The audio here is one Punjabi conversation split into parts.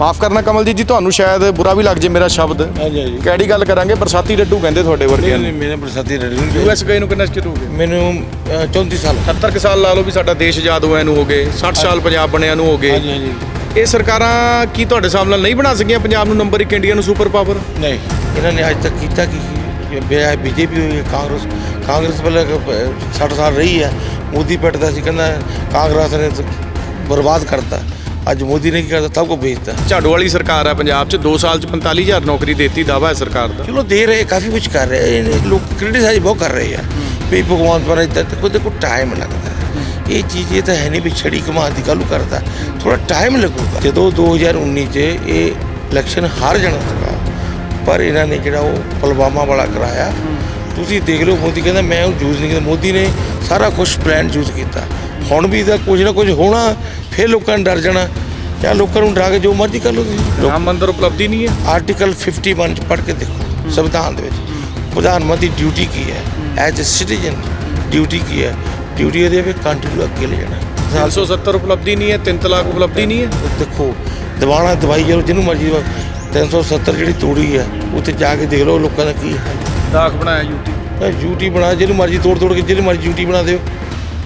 ਮਾਫ ਕਰਨਾ ਕਮਲਜੀਤ ਜੀ ਤੁਹਾਨੂੰ ਸ਼ਾਇਦ ਬੁਰਾ ਵੀ ਲੱਗ ਜੇ ਮੇਰਾ ਸ਼ਬਦ। ਹਾਂਜੀ ਹਾਂਜੀ। ਕਿਹੜੀ ਗੱਲ ਕਰਾਂਗੇ? ਬਰਸਾਤੀ ਡੱਡੂ ਕਹਿੰਦੇ ਤੁਹਾਡੇ ਵਰਗਿਆਂ ਨਹੀਂ ਨੂੰ। ਨਹੀਂ ਮੇਰੇ ਬਰਸਾਤੀ ਰੈਡੀ ਨਹੀਂ ਯੂਐਸ ਗਏ ਨੂੰ ਕਿੰਨਾ ਚਿਰ ਹੋ ਗਿਆ? ਮੈਨੂੰ ਅ, 34 ਸਾਲ। 70 ਕੁ ਸਾਲ ਲਾ ਲਓ ਵੀ ਸਾਡਾ ਦੇਸ਼ ਆਜ਼ਾਦ ਹੋਇਆ ਨੂੰ ਹੋ ਗਏ 60 ਸਾਲ ਪੰਜਾਬ ਬਣਿਆ ਨੂੰ ਹੋ ਗਏ। ਹਾਂਜੀ ਹਾਂਜੀ। ਇਹ ਸਰਕਾਰਾਂ ਕੀ ਤੁਹਾਡੇ ਹਿਸਾਬ ਨਾਲ ਨਹੀਂ ਬਣਾ ਸਕੀਆਂ ਪੰਜਾਬ ਨੂੰ ਨੰਬਰ 1 ਇੰਡੀਆ ਨੂੰ ਸੁਪਰ ਪਾਵਰ ਨਹੀਂ। ਇਹਨਾਂ ਨੇ ਅੱਜ ਤੱਕ ਕੀਤਾ ਕੀ ਬੀਜੇਪੀ ਹੋਈ ਹੈ, ਕਾਂਗਰਸ। ਕਾਂਗਰਸ ਪਹਿਲਾਂ ਕ- 60 ਸਾਲ ਰਹੀ ਹੈ। ਮੋਦੀ ਪਿੱਟਦਾ ਸੀ ਕਹਿੰਦਾ ਕਾਂਗਰਸ ਨੇ ਬਰਬਾਦ ਕਰਤਾ। ਅੱਜ ਮੋਦੀ ਨੇ ਕੀ ਕਰਤਾ? ਸਭ ਕੁਝ ਵੇਚਤਾ। ਝਾੜੂ ਵਾਲੀ ਸਰਕਾਰ ਹੈ ਪੰਜਾਬ 'ਚ। 2 ਸਾਲ 'ਚ 45000 ਨੌਕਰੀ ਦੇਤੀ ਦਾਵਾ ਹੈ ਸਰਕਾਰ ਦਾ। ਚਲੋ ਦੇ ਰਹੇ ਕਾਫੀ ਕੁਝ ਕਰ ਰਹੇ ਇਹ ਲੋਕ ਕ੍ਰਿਟਿਸਾਈਜ਼ ਬਹੁਤ ਕਰ ਰਹੇ ਆ। ਵੀ ਭਗਵਾਨ ਪਰ ਤੇ ਕੋਈ ਦੇਖੋ ਟਾਈਮ ਲੱਗਦਾ। ਇਹ ਚੀਜ਼ ਇਹ ਤਾਂ ਹੈ ਨਹੀਂ ਵੀ ਛੜੀ ਕਮਾਨ ਦੀ ਗੱਲ ਕਰਦਾ। ਥੋੜਾ ਟਾਈਮ ਲੱਗੂਗਾ। ਜਦੋਂ 2019 ਚ ਇਹ ਇਲੈਕਸ਼ਨ ਹਾਰ ਜਾਣਾ ਸੀਗਾ ਪਰ ਇਹਨਾਂ ਨੇ ਜਿਹੜਾ ਉਹ ਪੁਲਵਾਮਾ ਵਾਲਾ ਕਰਾਇਆ। ਤੁਸੀਂ ਦੇਖ ਲਓ ਮੋਦੀ ਕਹਿੰਦਾ ਮੈਂ ਉਹ ਯੂਜ਼ ਨਹੀਂ ਕੀਤਾ। ਮੋਦੀ ਨੇ ਸਾਰਾ ਕੁਝ ਪਲਾਨ ਯੂਜ਼ ਕੀਤਾ। ਹੁਣ ਵੀ ਇਹਦਾ ਕੁਝ ਨਾ ਕੁਝ ਹੋਣਾ ਫਿਰ ਲੋਕਾਂ ਨੇ ਡਰ ਜਾਣਾ। ਜਾਂ ਲੋਕਾਂ ਨੂੰ ਡਰਾ ਕੇ ਜੋ ਮਰਜ਼ੀ ਕਰ ਲਓ ਤੁਸੀਂ। ਰਾਮ ਮੰਦਿਰ ਉਪਲਬਧੀ ਨਹੀਂ ਹੈ? ਆਰਟੀਕਲ 51 ਚ ਪੜ੍ਹ ਕੇ ਦੇਖੋ ਸੰਵਿਧਾਨ ਦੇ ਵਿੱਚ। ਪ੍ਰਧਾਨ ਮੰਤਰੀ ਡਿਊਟੀ ਕੀ ਹੈ? ਐਜ਼ ਅ ਸਿਟੀਜ਼ਨ ਡਿਊਟੀ ਕੀ ਹੈ? ਡਿਊਟੀ ਇਹਦੇ ਵਿੱਚ ਕੰਟਰੀ ਨੂੰ ਅੱਗੇ ਲੈ ਜਾਣਾ। 370 ਉਪਲਬਧੀ ਨਹੀਂ ਹੈ 3 ਤਲਾਕ ਉਪਲਬਧੀ ਨਹੀਂ ਹੈ? ਦੇਖੋ ਦਿਵਾਣਾ ਦਵਾਈ ਜਦੋਂ ਜਿਹਨੂੰ ਮਰਜ਼ੀ ਦਵਾ 370 ਜਿਹੜੀ ਤੋੜੀ ਹੈ ਉੱਥੇ ਜਾ ਕੇ ਦੇਖ ਲਓ ਲੋਕਾਂ ਦਾ ਕੀ ਹੈ। ਦਾਖ ਬਣਾਇਆ ਯੂਟੀ ਡਿਊਟੀ ਬਣਾ ਜਿਹਨੂੰ ਮਰਜ਼ੀ ਤੋੜ ਤੋੜ ਕੇ ਜਿਹਨੂੰ ਮਰਜ਼ੀ ਡਿਊਟੀ ਬਣਾ ਦਿਓ।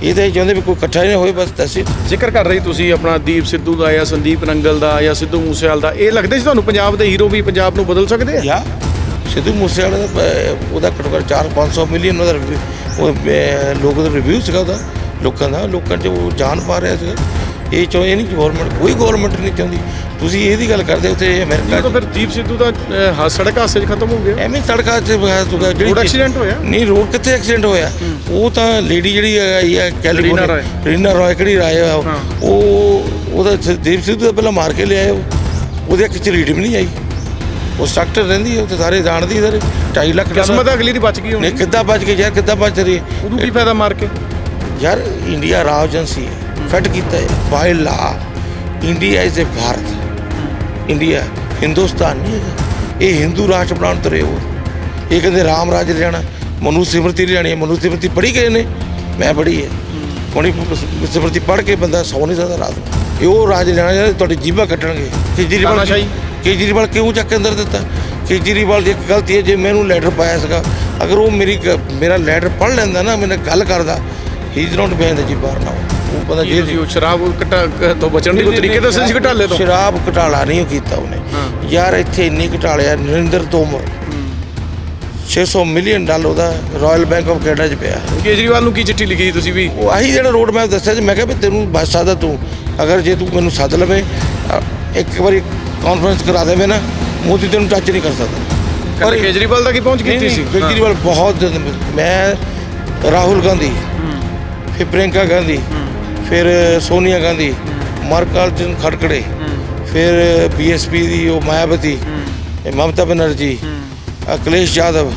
ਇਹ ਤਾਂ ਇਹ ਚਾਹੁੰਦੇ ਵੀ ਕੋਈ ਇਕੱਠਾ ਹੀ ਨਾ ਹੋਏ ਬਸ ਦੱਸ। ਜ਼ਿਕਰ ਕਰ ਰਹੀ ਤੁਸੀਂ ਆਪਣਾ ਦੀਪ ਸਿੱਧੂ ਦਾ ਜਾਂ ਸੰਦੀਪ ਨੰਗਲ ਦਾ ਜਾਂ ਸਿੱਧੂ ਮੂਸੇਵਾਲ ਦਾ। ਇਹ ਲੱਗਦੇ ਸੀ ਤੁਹਾਨੂੰ ਪੰਜਾਬ ਦੇ ਹੀਰੋ ਵੀ ਪੰਜਾਬ ਨੂੰ ਬਦਲ ਸਕਦੇ ਆ? ਯਾ ਸਿੱਧੂ ਮੂਸੇਵਾਲੇ ਦਾ ਉਹਦਾ ਘੱਟੋ ਘੱਟ 4-500 ਮਿਲੀਅਨ ਉਹਦਾ review- ਉਹ ਅਹ, ਲੋਕ ਦਾ ਰਿਵਿਊ ਸੀਗਾ ਉਹਦਾ ਲੋਕਾਂ ਦਾ ਲੋਕਾਂ 'ਚ ਉਹ ਜਾਣ ਪਾ ਰਿਹਾ ਸੀਗਾ। ਇਹ ਚਾਹੁੰਦੇ ਨਹੀਂ ਗਵਰਨਮੈਂਟ ਕੋਈ ਗਵਰਨਮੈਂਟ ਨਹੀਂ ਚਾਹੁੰਦੀ। ਤੁਸੀਂ ਇਹਦੀ ਗੱਲ ਕਰਦੇ ਉੱਥੇ ਅਮਰੀਕਾ ਤਾਂ ਫਿਰ ਦੀਪ ਸਿੱਧੂ ਦਾ ਹਾ- ਸੜਕ ਹਾਦਸੇ 'ਚ ਖਤਮ ਹੋ ਗਿਆ। ਐਵੇਂ ਸੜਕਾਂ 'ਚ ਬਹਿਸ ਹੋ ਗਿਆ ਰੋਡ ਐਕਸੀਡੈਂਟ ਹੋਇਆ? ਨਹੀਂ ਰੋਡ ਕਿੱਥੇ ਐਕਸੀਡੈਂਟ ਹੋਇਆ? ਉਹ ਤਾਂ ਲੇਡੀ ਜਿਹੜੀ ਆਈ ਆ ਕੈਲੀਫੋਰਨੀਆ। ਰੀਨਾ ਰਾਏ। ਕਿਹੜੀ ਰਾਏ ਆ ਉਹ? ਹਾਂ। ਉਹ ਉਹਦਾ ਦੀਪ ਸਿੱਧੂ ਦਾ ਪਹਿਲਾਂ ਮਾਰ ਕੇ ਉਹ। ਉਹਦੇ ਅੱਖ 'ਚ ਰੀਡ ਵੀ ਨਹੀਂ ਆਈ। ਉਹ ਸਟਰਕਚਰ ਰਹਿੰਦੀ ਹੈ ਉੱਥੇ ਸਾਰੇ ਜਾਣਦੀ ਸਾਰੇ। 2.5 ਲੱਖ ਕਿਸਮਤ ਅਗਲੀ ਦੀ ਬਚ ਗਈ ਹੁਣ। ਨਹੀਂ ਕਿੱਦਾਂ ਬਚ ਕੇ ਯਾਰ ਕਿੱਦਾਂ ਬਚ ਰਹੀ ਹੈ? ਉਦੋਂ ਕੀ ਫਾਇਦਾ ਮਾਰ ਕੇ? ਯਾਰ ਇੰਡੀਆ ਰਾਜ ਏਜੰਸੀ ਹੈ। ਫੈਟ ਕੀਤਾ ਹੈ। By law India is a Bharat. India Hindustan ਨਹੀਂ ਹੈਗਾ। ਇਹ ਹਿੰਦੂ ਰਾਸ਼ਟਰ ਬਣਾਉਣ ਤੁਰੇ ਹੋ। ਇਹ ਕਹਿੰਦੇ ਰਾਮ ਰਾਜ ਲੈਣਾ ਮਨੂ ਸਿਮਰਤੀ ਲੈਣੀ ਹੈ। ਮਨੂ ਸਿਮਰਤੀ ਪੜ੍ਹੀ ਗਏ ਨੇ? ਮੈਂ ਪੜ੍ਹੀ ਹੈ। ਹੁਣੀ ਸਿਮਰਤੀ ਪੜ੍ਹ ਕੇ ਬੰਦਾ ਸੌ ਨਹੀਂ ਸਕਦਾ ਰਾਤ ਨੂੰ। ਇਹ ਉਹ ਰਾਜ ਲੈਣਾ ਜਿਹੜਾ ਤੁਹਾਡੀ ਜੀਭਾਂ ਕੱਟਣਗੇ। ਕੇਜਰੀਵਾਲ। ਕੇਜਰੀਵਾਲ ਕਿਉਂ ਚੱਕ ਕੇ ਅੰਦਰ ਦਿੱਤਾ? ਕੇਜਰੀਵਾਲ ਦੀ ਇੱਕ ਗਲਤੀ ਹੈ ਜੇ ਮੈਨੂੰ ਲੈਟਰ ਪਾਇਆ ਸੀਗਾ ਅਗਰ ਉਹ ਮੇਰੀ ਮੇਰਾ ਲੈਟਰ ਪੜ੍ਹ ਲੈਂਦਾ ਨਾ ਮੇਰੇ ਨਾਲ ਗੱਲ ਕਰਦਾ ਹੀ ਇਜ਼ ਨਾਟ ਬੈਨ ਜੀ ਬਾਹਰ ਨਾ ਉਹ ਬੰਦਾ ਜੀ ਜੇ ਜੀ ਉਹ ਸ਼ਰਾਬ ਘਟਾ ਤੋਂ ਬਚਣ ਦੀ ਕੋਈ ਤਰੀਕੇ ਦੱਸੇ ਸੀ ਘਟਾਲੇ ਤੋਂ? ਸ਼ਰਾਬ ਘਟਾਲਾ ਨਹੀਂ ਕੀਤਾ ਉਹਨੇ। ਯਾਰ ਇੱਥੇ ਇੰਨੀ ਘਟਾਲਿਆ ਨਰਿੰਦਰ ਤੋਮਰ। 600 ਮਿਲੀਅਨ ਡਾਲਰ ਉਹਦਾ ਰਾਇਲ ਬੈਂਕ ਆਫ ਕੈਨੇਡਾ 'ਚ ਪਿਆ। ਕੇਜਰੀਵਾਲ ਨੂੰ ਕੀ ਚਿੱਠੀ ਲਿਖੀ ਸੀ ਤੁਸੀਂ ਵੀ? ਉਹ ਆਹੀ ਜਿਹੜਾ ਰੋਡ ਮੈਪ ਦੱਸਿਆ ਸੀ ਮੈਂ ਕਿਹਾ ਵੀ ਤੈਨੂੰ ਬਸ ਸਕਦਾ ਤੂੰ। ਅਗਰ ਜੇ ਤੂੰ ਮੈਨੂੰ ਸੱਦ ਲਵੇਂ ਇੱਕ ਵਾਰੀ ਕਾਨਫਰੰਸ ਕਰਾ ਦੇਵੇਂ ਨਾ ਮੋਦੀ ਤੈਨੂੰ ਟੱਚ ਨਹੀਂ ਕਰ ਸਕਦਾ। ਪਰ ਕੇਜਰੀਵਾਲ ਦਾ ਕੀ ਪਹੁੰਚ ਕੀਤੀ ਸੀ? ਕੇਜਰੀਵਾਲ ਬਹੁਤ ਮੈਂ ਰਾਹੁਲ ਗਾਂਧੀ ਫਿਰ ਪ੍ਰਿਯੰਕਾ ਗਾਂਧੀ ਫਿਰ ਸੋਨੀਆ ਗਾਂਧੀ ਮਰਕਾਲਜਨ ਖੜਕੜੇ ਫਿਰ ਬੀਐਸਪੀ ਦੀ ਉਹ ਮਾਇਆਵਤੀ ਇਹ ਮਮਤਾ ਬਨਰਜੀ ਅਖਿਲੇਸ਼ ਯਾਦਵ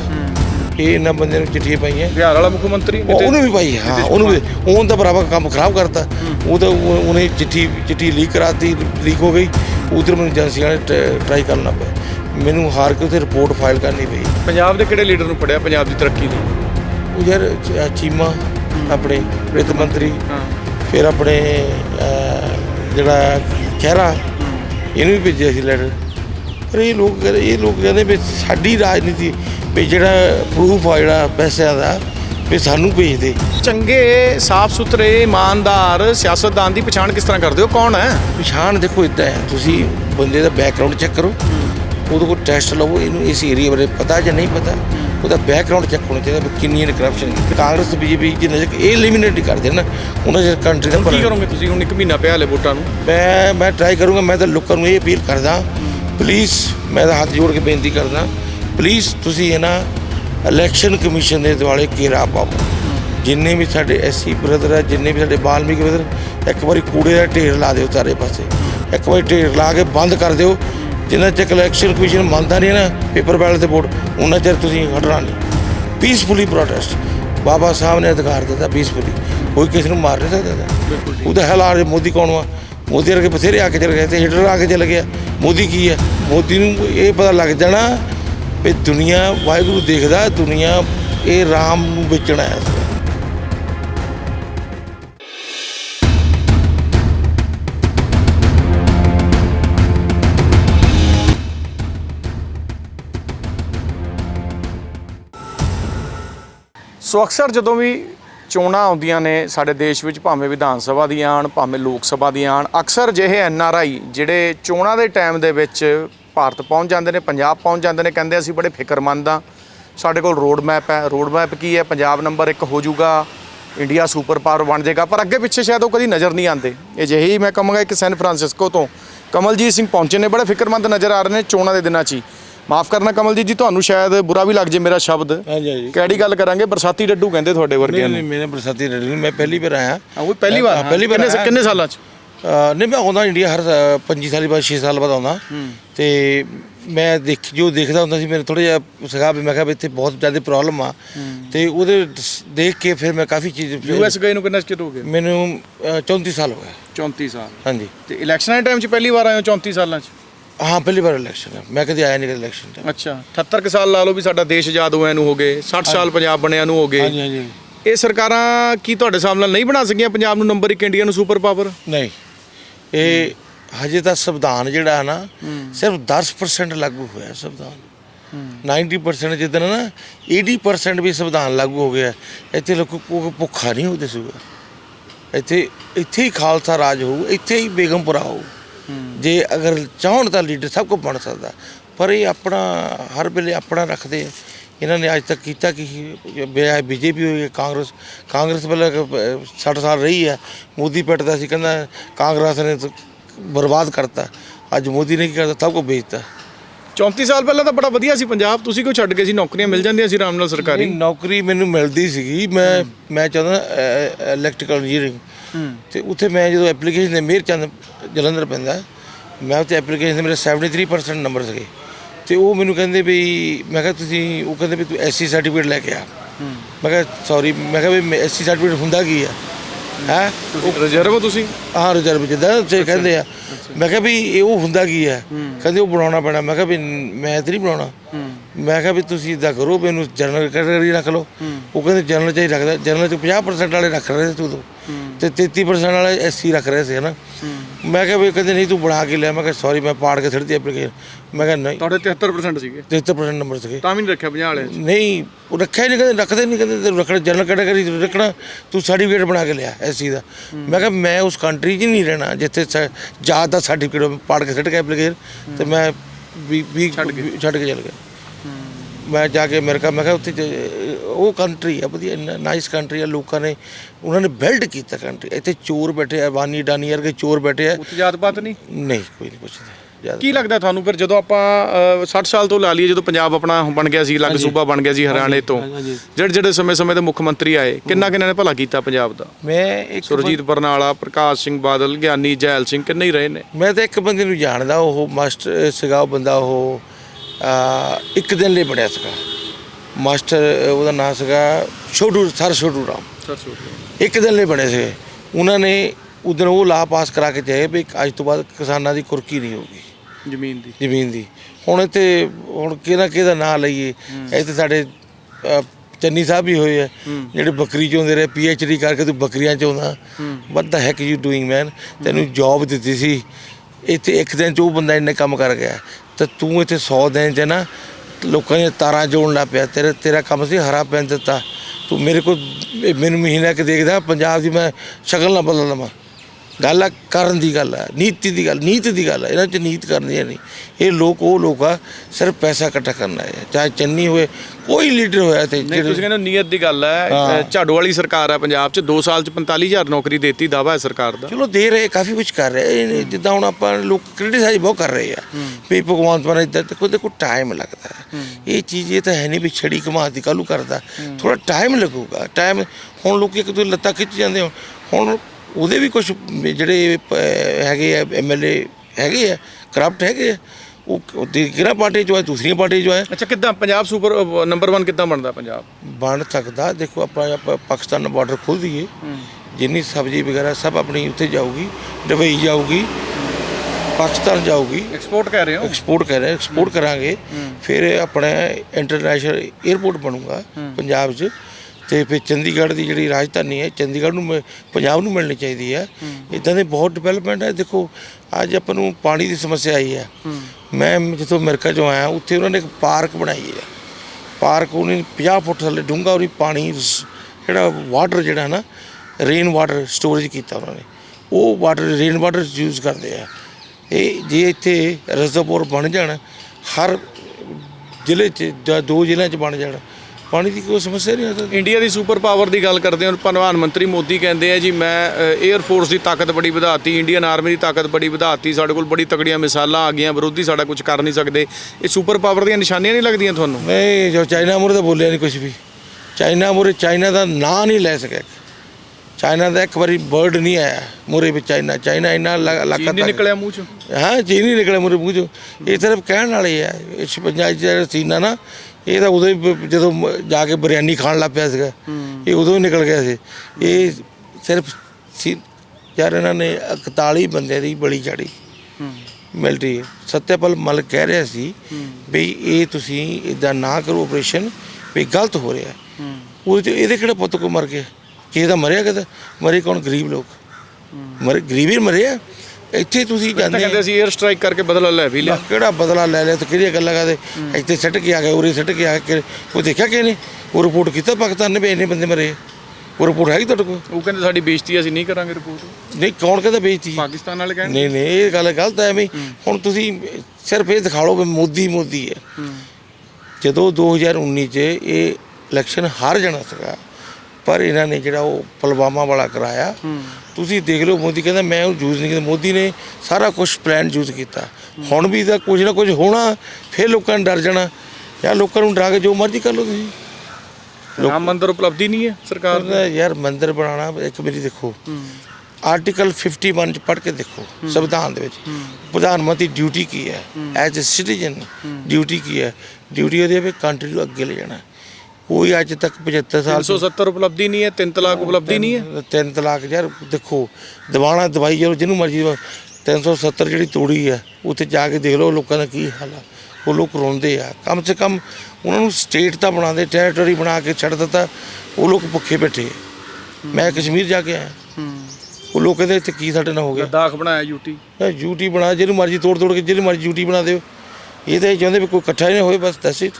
ਇਹ ਇਹਨਾਂ ਬੰਦਿਆਂ ਨੂੰ ਚਿੱਠੀਆਂ ਪਾਈਆਂ। ਬਿਹਾਰ ਵਾਲਾ ਮੁੱਖ ਮੰਤਰੀ ਉਹ- ਉਹਨੂੰ ਵੀ ਪਾਈ ਹਾਂ ਉਹਨੂੰ ਵੀ ਉਹਨ ਦਾ ਬਰਾਬਰ ਕੰਮ ਖਰਾਬ ਕਰਤਾ। ਉਹ ਤਾਂ ਉਹ- ਉਹਨੇ ਚਿੱਠੀ ਚਿੱਠੀ ਲੀਕ ਕਰਾਤੀ ਲੀਕ ਹੋ ਗਈ। ਉਧਰ ਮੈਨੂੰ ਏਜੰਸੀਆਂ ਨੇ ਟਰਾਈ ਕਰਨਾ ਪਿਆ ਮੈਨੂੰ ਹਾਰ ਕੇ ਉੱਥੇ ਰਿਪੋਰਟ ਫਾਈਲ ਕਰਨੀ ਪਈ। ਪੰਜਾਬ ਦੇ ਕਿਹੜੇ ਲੀਡਰ ਨੂੰ ਪੜਿਆ ਪੰਜਾਬ ਦੀ ਤਰੱਕੀ ਲਈ ਉਹ ਯਾਰ ਚੀਮਾ ਆਪਣੇ ਵਿੱਤ ਮੰਤਰੀ ਹਾਂ। ਫਿਰ ਆਪਣੇ ਅਹ, ਜਿਹੜਾ ਖਹਿਰਾ ਇਹਨੂੰ ਵੀ ਭੇਜਿਆ ਸੀ ਲੈਟਰ ਪਰ ਇਹ ਲੋਕ ਕਹਿੰਦੇ ਇਹ ਲੋਕ ਕਹਿੰਦੇ ਵੀ ਸਾਡੀ ਰਾਜਨੀਤੀ ਵੀ ਜਿਹੜਾ ਪ੍ਰੂਫ ਆ ਜਿਹੜਾ ਪੈਸਿਆਂ ਦਾ ਵੀ ਸਾਨੂੰ ਭੇਜ ਦੇ। ਚੰਗੇ ਸਾਫ਼ ਸੁਥਰੇ ਇਮਾਨਦਾਰ ਸਿਆਸਤਦਾਨ ਦੀ ਪਛਾਣ ਕਿਸ ਤਰ੍ਹਾਂ ਕਰਦੇ ਹੋ? ਕੌਣ ਹੈ? ਪਛਾਣ ਦੇਖੋ ਇਦਾਂ ਹੈ ਤੁਸੀਂ ਬੰਦੇ ਦਾ ਬੈਕਗ੍ਰਾਉਂਡ ਚੈੱਕ ਕਰੋ। ਉਹਦੇ ਕੋਲ ਟੈਸਟ ਲਵੋ ਇਹਨੂੰ ਇਸ ਏਰੀਆ ਬਾਰੇ ਪਤਾ ਜਾਂ ਨਹੀਂ ਪਤਾ। ਉਹਦਾ ਬੈਕਗ੍ਰਾਉਂਡ ਚੈੱਕ ਹੋਣਾ ਚਾਹੀਦਾ ਵੀ ਕਿੰਨੀ ਇਹਨੇ ਕਰਪਸ਼ਨ ਕਾਂਗਰਸ ਬੀਜੇਪੀ ਜਿੰਨਾ ਚਿਰ ਇਹ ਐਲੀਮੀਨੇਟ ਕਰਦੇ ਨਾ ਉਹਨਾਂ ਚਿਰ ਕੰਟਰੀ ਦਾ ਕੀ ਕਰੋਗੇ ਤੁਸੀਂ? ਹੁਣ ਇੱਕ ਮਹੀਨਾ ਪਿਆ ਹਲੇ ਵੋਟਾਂ ਨੂੰ। ਮੈਂ ਮੈਂ ਟਰਾਈ ਕਰੂੰਗਾ ਮੈਂ ਤਾਂ ਲੋਕਾਂ ਨੂੰ ਇਹ ਅਪੀਲ ਕਰਦਾ ਪਲੀਜ਼ ਮੈਂ ਤਾਂ ਹੱਥ ਜੋੜ ਕੇ ਬੇਨਤੀ ਕਰਦਾ ਪਲੀਜ਼ ਤੁਸੀਂ ਇਹ ਨਾ ਇਲੈਕਸ਼ਨ ਕਮਿਸ਼ਨ ਦੇ ਦੁਆਲੇ ਘੇਰਾ ਪਾਓ। ਜਿੰਨੇ ਵੀ ਸਾਡੇ ਐਸਸੀ ਬ੍ਰਦਰ ਆ ਜਿੰਨੇ ਵੀ ਸਾਡੇ ਬਾਲਮੀਕ ਬ੍ਰਦਰ ਇੱਕ ਵਾਰੀ ਕੂੜੇ ਦਾ ਢੇਰ ਲਾ ਦਿਓ ਚਾਰੇ ਪਾਸੇ। ਇੱਕ ਵਾਰੀ ਢੇਰ ਲਾ ਕੇ ਬੰਦ ਕਰ ਦਿਓ। ਜਿੰਨਾ ਚਿਰ ਇਲੈਕਸ਼ਨ ਕਮਿਸ਼ਨ ਮੰਨਦਾ ਨਹੀਂ ਨਾ ਪੇਪਰ ਬੈਲਟ ਤੇ ਵੋਟ ਉਹਨਾਂ ਚਿਰ ਤੁਸੀਂ ਹਟਣਾ ਨਹੀਂ। ਪੀਸਫੁਲੀ ਪ੍ਰੋਟੈਸਟ ਬਾਬਾ ਸਾਹਿਬ ਨੇ ਅਧਿਕਾਰ ਦਿੱਤਾ ਪੀਸਫੁਲੀ ਕੋਈ ਕਿਸੇ ਨੂੰ ਮਾਰ ਨਹੀਂ ਸਕਦਾ ਬਿਲਕੁਲ ਉਹਦਾ ਹਾਲਾਤ ਮੋਦੀ ਕੌਣ ਵਾ? ਮੋਦੀ ਵਰਗੇ ਬਥੇਰੇ ਆ ਕੇ ਚਲੇ ਗਏ ਤੇ ਹਿਟਲਰ ਆ ਕੇ ਚਲੇ ਗਿਆ। ਮੋਦੀ ਕੀ ਹੈ? ਮੋਦੀ ਨੂੰ ਇਹ ਪਤਾ ਲੱਗ ਜਾਣਾ ਵੀ ਦੁਨੀਆ ਵਾਹਿਗੁਰੂ ਦੇਖਦਾ ਦੁਨੀਆ ਇਹ ਰਾਮ ਨੂੰ ਵੇਚਣਾ ਹੈ। ਸੋ ਅਕਸਰ ਜਦੋਂ ਵੀ ਚੋਣਾਂ ਆਉਂਦੀਆਂ ਨੇ ਸਾਡੇ ਦੇਸ਼ ਵਿੱਚ, ਭਾਵੇਂ ਵਿਧਾਨ ਸਭਾ ਦੀਆਂ ਆਣ ਭਾਵੇਂ ਲੋਕ ਸਭਾ ਦੀਆਂ ਆਣ ਅਕਸਰ ਜਿਹੇ ਐਨ ਆਰ ਆਈ ਜਿਹੜੇ ਚੋਣਾਂ ਦੇ ਟਾਈਮ ਦੇ ਵਿੱਚ ਭਾਰਤ ਪਹੁੰਚ ਜਾਂਦੇ ਨੇ, ਪੰਜਾਬ ਪਹੁੰਚ ਜਾਂਦੇ ਨੇ, ਕਹਿੰਦੇ ਅਸੀਂ ਬੜੇ ਫਿਕਰਮੰਦ ਆ ਸਾਡੇ ਕੋਲ ਰੋਡ ਮੈਪ ਹੈ। ਰੋਡ ਮੈਪ ਕੀ ਹੈ? ਪੰਜਾਬ ਨੰਬਰ 1 ਹੋ ਜਾਊਗਾ, ਇੰਡੀਆ ਸੁਪਰ ਪਾਵਰ ਬਣ ਜਾਏਗਾ। ਪਰ ਅੱਗੇ ਪਿੱਛੇ ਸ਼ਾਇਦ ਉਹ ਕਦੀ ਨਜ਼ਰ ਨਹੀਂ ਆਉਂਦੇ। ਇਹ ਜਿਹੇ ਹੀ ਮੈਂ ਕਹਾਂਗਾ ਇੱਕ ਸੈਨ ਫਰਾਂਸਿਸਕੋ ਤੋਂ ਕਮਲਜੀਤ ਸਿੰਘ ਪਹੁੰਚੇ ਨੇ, ਬੜੇ ਫਿਕਰਮੰਦ ਨਜ਼ਰ ਆ ਰਹੇ ਨੇ ਚੋਣਾਂ ਦੇ ਦਿਨਾਂ 'ਚ ਹੀ। ਮਾਫ ਕਰਨਾ ਕਮਲਜੀਤ ਜੀ ਤੁਹਾਨੂੰ ਸ਼ਾਇਦ ਬੁਰਾ ਵੀ ਲੱਗ ਜੇ ਮੇਰਾ ਸ਼ਬਦ। ਹਾਂਜੀ ਹਾਂਜੀ। ਕਿਹੜੀ ਗੱਲ ਕਰਾਂਗੇ? ਬਰਸਾਤੀ ਡੱਡੂ ਕਹਿੰਦੇ ਤੁਹਾਡੇ ਵਰਗਿਆਂ ਨਹੀਂ ਨੂੰ। ਨਹੀਂ ਮੇਰੇ ਬਰਸਾਤੀ ਨਹੀਂ ਮੈਂ ਪਹਿਲੀ ਵਾਰ ਆਇਆ। ਹਾਂ ਉਹ ਪਹਿਲੀ ਵਾਰ। ਹਾਂ, ਪਹਿਲੀ ਵਾਰ ਕਿੰਨੇ ਆਇਆ। ਕਿੰਨੇ ਸਾਲਾਂ 'ਚ? ਅਹ ਨਹੀਂ ਮੈਂ ਆਉਂਦਾ ਇੰਡੀਆ ਹਰ 25 ਸਾਲ ਬਾਅਦ 6 ਸਾਲ ਬਾਅਦ ਆਉਂਦਾ। ਤੇ ਮੈਂ ਦੇਖ ਜੋ ਦੇਖਦਾ ਹੁੰਦਾ ਸੀ ਮੇਰੇ ਥੋੜਾ ਜਿਹਾ ਸੀਗਾ ਵੀ ਮੈਂ ਕਿਹਾ ਵੀ ਇੱਥੇ ਬਹੁਤ ਜ਼ਿਆਦਾ ਪ੍ਰੋਬਲਮ ਆ। ਤੇ ਉਹਦੇ ਸ- ਦੇਖ ਕੇ ਫਿਰ ਮੈਂ ਕਾਫੀ ਚੀਜ਼ ਯੂ ਐਸ ਗਏ ਨੂੰ ਕਿੰਨਾ ਚਿਰ ਹੋ ਗਿਆ ਮੈਨੂੰ ਅਹ, 34 ਸਾਲ ਹੋ ਗਏ। 34 ਸਾਲ। ਹਾਂਜੀ। ਤੇ ਇਲੈਕਸ਼ਨਾਂ ਦੇ ਟਾਈਮ 'ਚ ਪਹਿਲੀ ਵਾਰ ਆਏ ਹੋ 34 ਸਾਲਾਂ 'ਚ? ਹਾਂ ਪਹਿਲੀ ਵਾਰ ਇਲੈਕਸ਼ਨ ਹੈ। ਮੈਂ ਕਦੇ ਆਇਆ ਨਹੀਂ ਕਦੇ ਇਲੈਕਸ਼ਨ ਤੇ। ਅੱਛਾ 78 ਕੁ ਸਾਲ ਲਾ ਲਓ ਵੀ ਸਾਡਾ ਦੇਸ਼ ਆਜ਼ਾਦ ਹੋਇਆ ਨੂੰ ਹੋ ਗਏ 60 ਸਾਲ ਪੰਜਾਬ ਬਣਿਆ ਨੂੰ ਹੋ ਗਏ। ਹਾਂਜੀ ਹਾਂਜੀ। ਇਹ ਸਰਕਾਰਾਂ ਕੀ ਤੁਹਾਡੇ ਹਿਸਾਬ ਨਾਲ ਨਹੀਂ ਬਣਾ ਸਕੀਆਂ ਪੰਜਾਬ ਨੂੰ ਨੰਬਰ 1 ਇੰਡੀਆ ਨੂੰ ਸੁਪਰ ਪਾਵਰ ਨਹੀਂ। ਇਹ ਹਜੇ ਤਾਂ ਸੰਵਿਧਾਨ ਜਿਹੜਾ ਹੈ ਨਾ ਸਿਰਫ 10% ਲਾਗੂ ਹੋਇਆ ਸੰਵਿਧਾਨ। 90% ਜਿੱਦਣ ਨਾ 80% ਵੀ ਸੰਵਿਧਾਨ ਲਾਗੂ ਹੋ ਗਿਆ। ਇੱਥੇ ਲੋਕ ਕੋਈ ਭੁੱਖਾ ਨਹੀਂ ਹੁੰਦੇ ਸੀਗਾ। ਇੱਥੇ ਇੱਥੇ ਹੀ ਖਾਲਸਾ ਰਾਜ ਹੋਊ ਇੱਥੇ ਹੀ ਬੇਗਮਪੁਰਾ ਹੋਊ। ਜੇ ਅਗਰ ਚਾਹਣ ਤਾਂ ਲੀਡਰ ਸਭ ਕੁਝ ਬਣ ਸਕਦਾ। ਪਰ ਇਹ ਆਪਣਾ ਹਰ ਵੇਲੇ ਆਪਣਾ ਰੱਖਦੇ ਆ। ਇਹਨਾਂ ਨੇ ਅੱਜ ਤੱਕ ਕੀਤਾ ਕਿ ਬੀਜੇਪੀ ਹੋਈ ਕਾਂਗਰਸ ਕਾਂਗਰਸ ਪਹਿਲਾਂ 60 ਸਾਲ ਰਹੀ ਹੈ। ਮੋਦੀ ਪਿੱਟਦਾ ਸੀ ਕਹਿੰਦਾ ਕਾਂਗਰਸ ਨੇ ਬਰਬਾਦ ਕਰਤਾ। ਅੱਜ ਮੋਦੀ ਨੇ ਕੀ ਕਰਤਾ? ਸਭ ਕੁਝ ਵੇਚਤਾ। 34 ਸਾਲ ਪਹਿਲਾਂ ਤਾਂ ਬੜਾ ਵਧੀਆ ਸੀ ਪੰਜਾਬ। ਤੁਸੀਂ ਕਿਉਂ ਛੱਡ ਗਏ ਸੀ? ਨੌਕਰੀਆਂ ਮਿਲ ਜਾਂਦੀਆਂ ਸੀ ਆਰਾਮ ਨਾਲ ਸਰਕਾਰੀ? ਨੌਕਰੀ ਮੈਨੂੰ ਮਿਲਦੀ ਸੀਗੀ। ਮੈਂ ਮੈਂ ਚਾਹੁੰਦਾ ਇਲੈਕਟ੍ਰੀਕਲ ਇੰਜੀਨੀਅਰਿੰਗ ਤੇ ਉੱਥੇ ਮੈਂ ਜਦੋਂ ਐਪਲੀਕੇਸ਼ਨ ਦੇ ਮੇਰ ਚੰਦ ਜਲੰਧਰ ਪੈਂਦਾ ਮੈਂ ਉੱਥੇ ਐਪਲੀਕੇਸ਼ਨ ਦੇ ਮੇਰੇ 73% ਨੰਬਰ ਸੀਗੇ। ਤੇ ਉਹ ਮੈਨੂੰ ਕਹਿੰਦੇ ਵੀ ਮੈਂ ਕਿਹਾ ਤੁਸੀਂ ਉਹ ਕਹਿੰਦੇ ਵੀ ਤੂੰ ਐਸਸੀ ਸਰਟੀਫਿਕੇਟ ਲੈ ਕੇ ਆ। ਮੈਂ ਕਿਹਾ ਸੌਰੀ ਮੈਂ ਕਿਹਾ ਵੀ ਐਸਸੀ ਸਰਟੀਫਿਕੇਟ ਹੁੰਦਾ ਕੀ ਆ? ਹੈ? ਰਿਜ਼ਰਵ ਹੋ ਤੁਸੀਂ? ਹਾਂ ਰਿਜ਼ਰਵ ਜਿੱਦਾਂ ਤੇ ਕਹਿੰਦੇ ਆ। ਮੈਂ ਕਿਹਾ ਵੀ ਇਹ ਉਹ ਹੁੰਦਾ ਕੀ ਹੈ। ਕਹਿੰਦੇ ਉਹ ਬਣਾਉਣਾ ਪੈਣਾ। ਮੈਂ ਕਿਹਾ ਵੀ ਮੈਂ ਤੇ ਨਹੀਂ ਬਣਾਉਣਾ। ਮੈਂ ਕਿਹਾ ਵੀ ਤੁਸੀਂ ਇਦਾਂ ਕਰੋ ਵੀ ਇਹਨੂੰ ਜਨਰਲ ਕੈਟਾਗਰੀ ਰੱਖ ਲਓ। ਉਹ ਕਹਿੰਦੇ ਜਨਰਲ ਚ ਹੀ ਰੱਖਦਾ ਜਨਰਲ ਚ 50% ਵਾਲੇ ਰੱਖ ਰਹੇ ਤੂੰ ਉਦੋਂ। ਤੇ 33% ਵਾਲੇ ਐਸਸੀ ਰੱਖ ਰਹੇ ਸੀ ਹਨਾ? ਮੈਂ ਕਿਹਾ ਵੀ ਕਹਿੰਦੇ ਨਹੀਂ ਤੂੰ ਬਣਾ ਕੇ ਲਿਆ ਮੈਂ ਕਿਹਾ ਸੌਰੀ ਮੈਂ ਪਾੜ ਕੇ ਛੱਡਦੀ ਐਪਲੀਕੇਸ਼ਨ ਮੈਂ ਕਿਹਾ ਨਹੀਂ। ਤੁਹਾਡੇ 73% ਸੀਗੇ। 73% ਨੰਬਰ ਸੀਗੇ। ਤਾਂ ਵੀ ਨਹੀਂ ਰੱਖਿਆ 50 ਵਾਲੇ ਨਹੀਂ ਉਹ ਰੱਖਿਆ ਹੀ ਨਹੀਂ ਕਹਿੰਦੇ ਰੱਖਦੇ ਨਹੀਂ ਕਹਿੰਦੇ ਤੈਨੂੰ ਰੱਖਣਾ ਜਨਰਲ ਕੈਟਾਗਰੀ ਚ ਰੱਖਣਾ ਤੂੰ ਸਰਟੀਫਿਕੇਟ ਬਣਾ ਕੇ ਲਿਆ ਐਸੀ ਦਾ। ਮੈਂ ਕਿਹਾ ਮੈਂ ਉਸ ਕੰਟਰੀ 'ਚ ਹੀ ਨਹੀਂ ਰਹਿਣਾ ਜਿੱਥੇ ਜਾਤ ਦਾ ਸਰਟੀਫਿਕੇਟ ਪਾੜ ਕੇ ਛੱਡ ਕੇ ਐਪਲੀਕੇਸ਼ਨ ਤੇ ਮੈਂ ਵੀ ਵੀ ਛੱਡ ਕੇ ਚਲ ਗਿਆ। ਮੈਂ ਜਾ ਕੇ ਅਮਰੀਕਾ ਮੈਂ ਕਿਹਾ ਉੱਥੇ ਜ- ਉਹ ਕੰਟਰੀ ਆ ਵਧੀਆ ਨਾਈਸ ਕੰਟਰੀ ਆ ਲੋਕਾਂ ਨੇ ਉਹਨਾਂ ਨੇ ਬਿਲਡ ਕੀਤਾ ਕੰਟਰੀ ਇੱਥੇ ਚੋਰ ਬੈਠੇ ਆ ਬਾਨੀ ਡਾਨੀ ਵਰਗੇ ਚੋਰ ਬੈਠੇ ਆ। ਉੱਥੇ ਜਾਤ ਪਾਤ ਨਹੀਂ? ਨਹੀਂ ਕੋਈ ਨਹੀਂ ਪੁੱਛਦਾ ਜ਼ਿਆਦਾ ਕੀ ਲੱਗਦਾ ਤੁਹਾਨੂੰ ਫਿਰ ਜਦੋਂ ਆਪਾਂ ਅ, 60 ਸਾਲ ਤੋਂ ਲਾ ਲਈਏ ਜਦੋਂ ਪੰਜਾਬ ਆਪਣਾ ਬਣ ਗਿਆ ਸੀ ਅਲੱਗ ਸੂਬਾ ਬਣ ਗਿਆ ਸੀ ਹਰਿਆਣੇ ਤੋਂ। ਜਿਹੜੇ ਜਿਹੜੇ ਸਮੇਂ-ਸਮੇਂ ਦੇ ਮੁੱਖ ਮੰਤਰੀ ਆਏ ਕਿੰਨਾ ਕਿੰਨਾ ਨੇ ਭਲਾ ਕੀਤਾ ਪੰਜਾਬ ਦਾ? ਮੈਂ ਇੱਕ ਸੁਰਜੀਤ ਬਰਨਾਲਾ ਪ੍ਰਕਾਸ਼ ਸਿੰਘ ਬਾਦਲ ਗਿਆਨੀ ਜੈਲ ਸਿੰਘ ਕਿੰਨੇ ਹੀ ਰਹੇ ਨੇ। ਮੈਂ ਤਾਂ ਇੱਕ ਬੰਦੇ ਨੂੰ ਜਾਣਦਾ ਉਹ ਮਾਸਟਰ ਸੀਗਾ ਉਹ ਬੰਦਾ ਉਹ। ਇੱਕ ਦਿਨ ਲਈ ਬਣਿਆ ਸੀਗਾ। ਮਾਸਟਰ ਉਹਦਾ ਨਾਮ ਸੀਗਾ ਛੋਟੂ ਸਰ ਛੋਟੂ ਰਾਮ। ਇੱਕ ਦਿਨ ਲਈ ਬਣੇ ਸੀਗੇ। ਉਹਨਾਂ ਨੇ ਉਦੋਂ ਉਹ ਲਾ ਪਾਸ ਕਰਾ ਕੇ ਜਾਏ ਵੀ ਅੱਜ ਤੋਂ ਬਾਅਦ ਕਿਸਾਨਾਂ ਦੀ ਕੁਰਕੀ ਨਹੀਂ ਹੋਊਗੀ। ਜ਼ਮੀਨ ਦੀ। ਜ਼ਮੀਨ ਦੀ। ਹੁਣ ਇੱਥੇ ਹੁਣ ਕਿਹਦਾ ਕਿਹਦਾ ਨਾਂ ਲਈਏ। ਇੱਥੇ ਸਾਡੇ ਚੰਨੀ ਸਾਹਿਬ ਵੀ ਹੋਏ ਆ। ਜਿਹੜੇ ਬੱਕਰੀ ਚੋਂਦੇ ਰਹੇ ਪੀ ਐਚ ਡੀ ਕਰਕੇ ਤੂੰ ਬੱਕਰੀਆਂ ਚੋਂਦਾ। What the heck you doing man ਤੈਨੂੰ ਜੌਬ ਦਿੱਤੀ ਸੀ। ਇੱਥੇ ਇੱਕ ਦਿਨ ਚ ਉਹ ਬੰਦਾ ਇੰਨੇ ਕੰਮ ਕਰ ਗਿਆ। ਤੇ ਤੂੰ ਇੱਥੇ 100 ਦਿਨ ਚ ਨਾ ਲੋਕਾਂ ਦੀਆਂ ਤਾਰਾਂ ਜੋੜਨ ਲੱਗ ਪਿਆ, ਤੇਰਾ ਤੇਰਾ ਕੰਮ ਸੀ ਹਰਾ ਪੈਨ ਦਿੱਤਾ। ਤੂੰ ਮੇਰੇ ਕੋਲ ਮੈਨੂੰ ਮਹੀਨਾ ਕਿ ਦੇਖਦਾ, ਪੰਜਾਬ ਦੀ ਮੈਂ ਸ਼ਕਲ ਨਾ ਬਦਲ ਲਵਾਂ। ਗੱਲ ਆ ਕਰਨ ਦੀ ਗੱਲ ਆ ਨੀਤੀ ਦੀ ਗੱਲ ਨੀਤ ਦੀ ਗੱਲ ਆ ਇਹਨਾਂ 'ਚ ਨੀਤ ਕਰਨੀ ਹੈ ਨਹੀਂ। ਇਹ ਲੋਕ ਉਹ ਲੋਕ ਆ ਸਿਰਫ ਪੈਸਾ ਇਕੱਠਾ ਕਰਨਾ ਹੈ ਚਾਹੇ ਚੰਨੀ ਹੋਏ ਕੋਈ ਲੀਡਰ ਹੋਇਆ ਤੇ ਨਹੀਂ ਤੁਸੀਂ ਕਹਿੰਦੇ ਨੀਅਤ ਦੀ ਗੱਲ ਹੈ। ਝਾੜੂ ਵਾਲੀ ਸਰਕਾਰ ਹੈ ਪੰਜਾਬ 'ਚ 2 ਸਾਲ 'ਚ 45000 ਨੌਕਰੀ ਦੇਤੀ ਦਾਵਾ ਹੈ ਸਰਕਾਰ ਦਾ। ਚਲੋ ਦੇ ਰਹੇ ਕਾਫੀ ਕੁਝ ਕਰ ਰਹੇ ਜਿੱਦਾਂ ਹੁਣ ਆਪਾਂ ਲੋਕ ਕ੍ਰਿਟਿਸਾਈਜ਼ ਬਹੁਤ ਕਰ ਰਹੇ ਆ। ਵੀ ਭਗਵੰਤ ਮਾਨ ਇਦਾਂ ਤੇ ਕੋਈ ਦੇਖੋ ਟਾਈਮ ਲੱਗਦਾ। ਇਹ ਚੀਜ਼ ਇਹ ਤਾਂ ਹੈ ਨਹੀਂ ਵੀ ਛੜੀ ਕਮਾ ਦੀ ਕਾਲੂ ਕਰਦਾ। ਥੋੜਾ ਟਾਈਮ ਲੱਗੂਗਾ ਟਾਈਮ ਹੁਣ ਲੋਕੀ ਇੱਕ ਦੂਜੇ ਦੀ ਲੱਤਾਂ ਖਿੱਚ ਜਾਂਦੇ ਹੁਣ ਉਹਦੇ ਵੀ ਕੁਝ ਜਿਹੜੇ ਹੈਗੇ ਆ ਐਮਐਲਏ ਹੈਗੇ ਆ ਕਰਪਟ ਹੈਗੇ ਆ ਉਹ ਕਿਹੜਾ ਪਾਰਟੀ ਚੋਂ ਆ ਦੂਸਰੀਆਂ ਪਾਰਟੀ ਚੋਂ ਆ ਅੱਛਾ ਕਿੱਦਾਂ ਪੰਜਾਬ ਸੁਪਰ ਨੰਬਰ 1 ਕਿੱਦਾਂ ਬਣਦਾ ਪੰਜਾਬ? ਬਣ ਸਕਦਾ ਦੇਖੋ ਆਪਾਂ ਪਾਕਿਸਤਾਨ ਬਾਰਡਰ ਖੋਲ ਦਈਏ। ਜਿੰਨੀ ਸਬਜ਼ੀ ਵਗੈਰਾ ਸਭ ਆਪਣੀ ਉੱਥੇ ਜਾਊਗੀ ਦੁਬਈ ਜਾਊਗੀ ਪਾਕਿਸਤਾਨ ਜਾਊਗੀ। ਐਕਸਪੋਰਟ ਕਹਿ ਰਹੇ ਹੋ? ਐਕਸਪੋਰਟ ਕਰ ਰਹੇ ਐਕਸਪੋਰਟ ਕਰਾਂਗੇ। ਫਿਰ ਆਪਣਾ ਇੰਟਰਨੈਸ਼ਨਲ 에ਅਰਪੋਰਟ ਬਣੂਗਾ ਪੰਜਾਬ 'ਚ। ਤੇ ਫਿਰ ਚੰਡੀਗੜ੍ਹ ਦੀ ਜਿਹੜੀ ਰਾਜਧਾਨੀ ਹੈ ਚੰਡੀਗੜ੍ਹ ਨੂੰ ਪੰਜਾਬ ਨੂੰ ਮਿਲਣੀ ਚਾਹੀਦੀ ਹੈ। ਇਦਾਂ ਦੇ ਬਹੁਤ ਡਿਵੈਲਪਮੈਂਟ ਹੈ। ਦੇਖੋ ਅੱਜ ਆਪਾਂ ਨੂੰ ਪਾਣੀ ਦੀ ਸਮੱਸਿਆ ਆਈ ਹੈ। ਮੈਂ ਜਦੋਂ ਅਮਰੀਕਾ ਤੋਂ ਆਇਆ ਉੱਥੇ ਉਹਨਾਂ ਨੇ ਇੱਕ ਪਾਰਕ ਬਣਾਈ ਹੈ। ਪਾਰਕ ਉਹਨੇ 50 ਫੁੱਟ ਥੱਲੇ ਡੂੰਘਾ ਉਹਨੇ ਪਾਣੀ ਜਿਹੜਾ ਵਾਟਰ ਜਿਹੜਾ ਨਾ ਰੇਨ ਵਾਟਰ ਸਟੋਰੇਜ ਕੀਤਾ ਉਹਨਾਂ ਨੇ। ਉਹ ਵਾਟਰ ਰੇਨ ਵਾਟਰ ਯੂਜ਼ ਕਰਦੇ ਆ। ਇਹ ਜੇ ਇੱਥੇ ਰਿਜ਼ਰਵੋਰ ਬਣ ਜਾਣ ਹਰ ਜ਼ਿਲ੍ਹੇ 'ਚ ਜਾਂ ਦੋ ਜ਼ਿਲ੍ਹਿਆਂ 'ਚ ਬਣ ਜਾਣ ਪਾਣੀ ਦੀ ਕੋਈ ਸਮੱਸਿਆ ਨਹੀਂ ਆ ਸਕਦੀ ਇੰਡੀਆ ਦੀ ਸੁਪਰ ਪਾਵਰ ਦੀ ਗੱਲ ਕਰਦੇ ਹਾਂ ਪ੍ਰਧਾਨ ਮੰਤਰੀ ਮੋਦੀ ਕਹਿੰਦੇ ਆ ਜੀ ਮੈਂ 에ਅਰ ਫੋਰਸ ਦੀ ਤਾਕਤ ਬੜੀ ਵਧਾਤੀ ਇੰਡੀਅਨ ਆਰਮੀ ਦੀ ਤਾਕਤ ਬੜੀ ਵਧਾਤੀ ਸਾਡੇ ਕੋਲ ਬੜੀ ਤਕੜੀਆਂ ਮਿਸਾਲਾਂ ਆ ਗਈਆਂ ਵਿਰੋਧੀ ਸਾਡਾ ਕੁਝ ਕਰ ਨਹੀਂ ਸਕਦੇ। ਇਹ ਸੁਪਰ ਪਾਵਰ ਦੀਆਂ ਨਿਸ਼ਾਨੀਆਂ ਨਹੀਂ ਲੱਗਦੀਆਂ ਤੁਹਾਨੂੰ? ਨਹੀਂ ਜੋ ਚਾਈਨਾ ਮੂਰੇ ਤਾਂ ਬੋਲਿਆ ਨਹੀਂ ਕੁਝ ਵੀ। ਚਾਈਨਾ ਮੂਰੇ ਚਾਈਨਾ ਦਾ ਨਾਂ ਨਹੀਂ ਲੈ ਸਕਿਆ। ਚਾਈਨਾ ਦਾ ਇੱਕ ਵਾਰੀ ਵਰਡ ਨਹੀਂ ਆਇਆ ਮੂਰੇ ਵਿੱਚ ਚਾਈਨਾ। ਚਾਈਨਾ ਇੰਨਾ ਨਹੀਂ ਤੱਕ- ਨਿਕਲਿਆ ਮੂੰਹ ਚੋਂ? ਹਾਂ ਚੀਨ ਹੀ ਨਿਕਲਿਆ ਮੂਰੇ ਮੂੰਹ ਚੋਂ। ਇਹ ਸਿਰਫ ਕਹਿਣ ਵਾਲੇ ਆ ਇਹ 56 ਜਿਹੜਾ ਸੀਨ ਨਾ ਇਹ ਤਾਂ ਉਦੋਂ ਹੀ ਬ- ਜਦੋਂ ਮ- ਜਾ ਕੇ ਬਿਰਿਆਨੀ ਖਾਣ ਲੱਗ ਪਿਆ ਸੀਗਾ। ਇਹ ਉਦੋਂ ਹੀ ਨਿਕਲ ਗਿਆ ਸੀ। ਇਹ ਸਿਰਫ ਸੀ ਯਾਰ ਇਹਨਾਂ ਨੇ 41 ਬੰਦਿਆਂ ਦੀ ਬਲੀ ਚਾੜੀ। ਮਿਲਟਰੀ। ਸਤਿਆਪਾਲ ਮਲ ਕਹਿ ਰਿਹਾ ਸੀ ਵੀ ਇਹ ਤੁਸੀਂ ਇਦਾਂ ਨਾ ਕਰੋ ਆਪਰੇਸ਼ਨ ਵੀ ਗਲਤ ਹੋ ਰਿਹਾ। ਉਹ ਤੇ ਇਹਦੇ ਕਿਹੜਾ ਪੁੱਤ ਕੋ ਮਰ ਗਿਆ? ਕਿਸੇ ਦਾ ਮਰਿਆ ਕਦਾ? ਮਰੇ ਕੌਣ? ਗਰੀਬ ਲੋਕ। ਮਰੇ ਗਰੀਬ ਹੀ ਮਰੇ ਆ। ਇੱਥੇ ਤੁਸੀਂ ਤਾਂ ਜਾਂਦੇ ਕਹਿੰਦੇ ਅਸੀਂ 에ਅਰ ਸਟ੍ਰਾਈਕ ਕਰਕੇ ਬਦਲਾ ਲੈ ਵੀ ਲਿਆ। ਕਿਹੜਾ ਬਦਲਾ ਲੈ ਲਿਆ ਤੇ ਕਿਹੜੀਆਂ ਗੱਲਾਂ ਕਰਦੇ? ਇੱਥੇ ਸਿੱਟ ਕੇ ਆ ਗਏ ਉਰੇ ਸਿੱਟ ਕੇ ਆ ਕੇ ਉਹ ਦੇਖਿਆ ਕਿ ਨਹੀਂ? ਉਹ ਰਿਪੋਰਟ ਕੀਤਾ ਪਾਕਿਸਤਾਨ ਨੇ ਵੀ ਇੰਨੇ ਬੰਦੇ ਮਰੇ ਉਹ ਰਿਪੋਰਟ ਹੈਗੀ ਤੁਹਾਡੇ ਕੋਲ? ਉਹ ਕਹਿੰਦੇ ਸਾਡੀ ਬੇਇੱਜ਼ਤੀ ਅਸੀਂ ਨਹੀਂ ਕਰਾਂਗੇ ਰਿਪੋਰਟ ਨਹੀਂ ਕੌਣ ਕਹਿੰਦਾ ਬੇਇੱਜ਼ਤੀ? ਪਾਕਿਸਤਾਨ ਵਾਲੇ ਕਹਿੰਦੇ। ਨਹੀਂ ਨਹੀਂ ਇਹ ਗੱਲ ਗਲਤ ਹੈ ਐਵੇਂ ਹੁਣ ਤੁਸੀਂ ਸਿਰਫ ਇਹ ਦਿਖਾ ਲਓ ਵੀ ਮੋਦੀ ਮੋਦੀ ਹੈ। ਜਦੋਂ 2019 ਚ ਇਹ ਇਲੈਕਸ਼ਨ ਹਾਰ ਜਾਣਾ ਸੀਗਾ ਪਰ ਇਹਨਾਂ ਨੇ ਜਿਹੜਾ ਉਹ ਪੁਲਵਾਮਾ ਵਾਲਾ ਕਰਾਇਆ। ਤੁਸੀਂ ਦੇਖ ਲਓ ਮੋਦੀ ਕਹਿੰਦਾ ਮੈਂ ਉਹ ਯੂਜ਼ ਨਹੀਂ ਕੀਤਾ। ਮੋਦੀ ਨੇ ਸਾਰਾ ਕੁਝ ਪਲਾਨ ਯੂਜ਼ ਕੀਤਾ। ਹੁਣ ਵੀ ਤਾਂ ਕੁਝ ਨਾ ਕੁਝ ਹੋਣਾ ਫਿਰ ਲੋਕਾਂ ਨੇ ਡਰ ਜਾਣਾ। ਯਾਰ ਲੋਕਾਂ ਨੂੰ ਡਰਾ ਕੇ ਜੋ ਮਰਜ਼ੀ ਕਰ ਲਓ ਤੁਸੀਂ। ਰਾਮ ਮੰਦਿਰ ਉਪਲਬਧੀ ਨਹੀਂ ਹੈ ਸਰਕਾਰ ਦੀ? ਕਹਿੰਦਾ ਯਾਰ ਮੰਦਿਰ ਬਣਾਉਣਾ ਇੱਕ ਮੇਰੀ ਦੇਖੋ। ਆਰਟੀਕਲ 51 ਚ ਪੜ੍ਹ ਕੇ ਦੇਖੋ ਸੰਵਿਧਾਨ ਦੇ ਵਿੱਚ। ਪ੍ਰਧਾਨ ਮੰਤਰੀ ਡਿਊਟੀ ਕੀ ਹੈ? ਐਜ਼ ਅ ਸਿਟੀਜ਼ਨ ਡਿਊਟੀ ਕੀ ਹੈ? ਡਿਊਟੀ ਉਹਦੀ ਹੈ ਵੀ ਕੰਟਰੀ ਨੂੰ ਅੱਗੇ ਲੈ ਜਾਣਾ। ਕੋਈ ਅੱਜ ਤੱਕ 75 ਸਾਲ 370 ਉਪਲਬਧੀ ਨਹੀਂ ਹੈ 3 ਤਲਾਕ ਉਪਲਬਧੀ ਨਹੀਂ ਹੈ? ਤਿੰਨ ਤਲਾਕ ਯਾਰ ਦੇਖੋ ਦਵਾਣਾ ਦਵਾਈ ਜਦੋਂ ਜਿਹਨੂੰ ਮਰਜ਼ੀ ਦਵਾ 370 ਜਿਹੜੀ ਤੋੜੀ ਹੈ ਉੱਥੇ ਜਾ ਕੇ ਦੇਖ ਲਓ ਲੋਕਾਂ ਦਾ ਕੀ ਹਾਲ ਆ। ਉਹ ਲੋਕ ਰੋਂਦੇ ਆ। ਕਮ ਸੇ ਕਮ ਉਹਨਾਂ ਨੂੰ ਸਟੇਟ ਤਾਂ ਬਣਾ ਦੇ ਟੈਰੀਟਰੀ ਬਣਾ ਕੇ ਛੱਡ ਦਿੱਤਾ ਉਹ ਲੋਕ ਭੁੱਖੇ ਬੈਠੇ। ਮੈਂ ਕਸ਼ਮੀਰ ਜਾ ਕੇ ਆਇਆ। ਉਹ ਲੋਕ ਕਹਿੰਦੇ ਇੱਥੇ ਕੀ ਸਾਡੇ ਨਾਲ ਹੋ ਗਿਆ? ਲਦਾਖ ਬਣਾਇਆ ਯੂਟੀ। ਯੂਟੀ ਬਣਾ ਜਿਹਨੂੰ ਮਰਜ਼ੀ ਤੋੜ ਤੋੜ ਕੇ ਜਿਹਨੂੰ ਮਰਜ਼ੀ ਯੂਟੀ ਬਣਾ ਦਿਓ। ਇਹ ਤਾਂ ਇਹ ਚਾਹੁੰਦੇ ਵੀ ਕੋਈ ਇਕੱਠਾ ਹੀ ਨਾ ਹੋਏ ਬਸ ਦੈਟਸ ਇਟ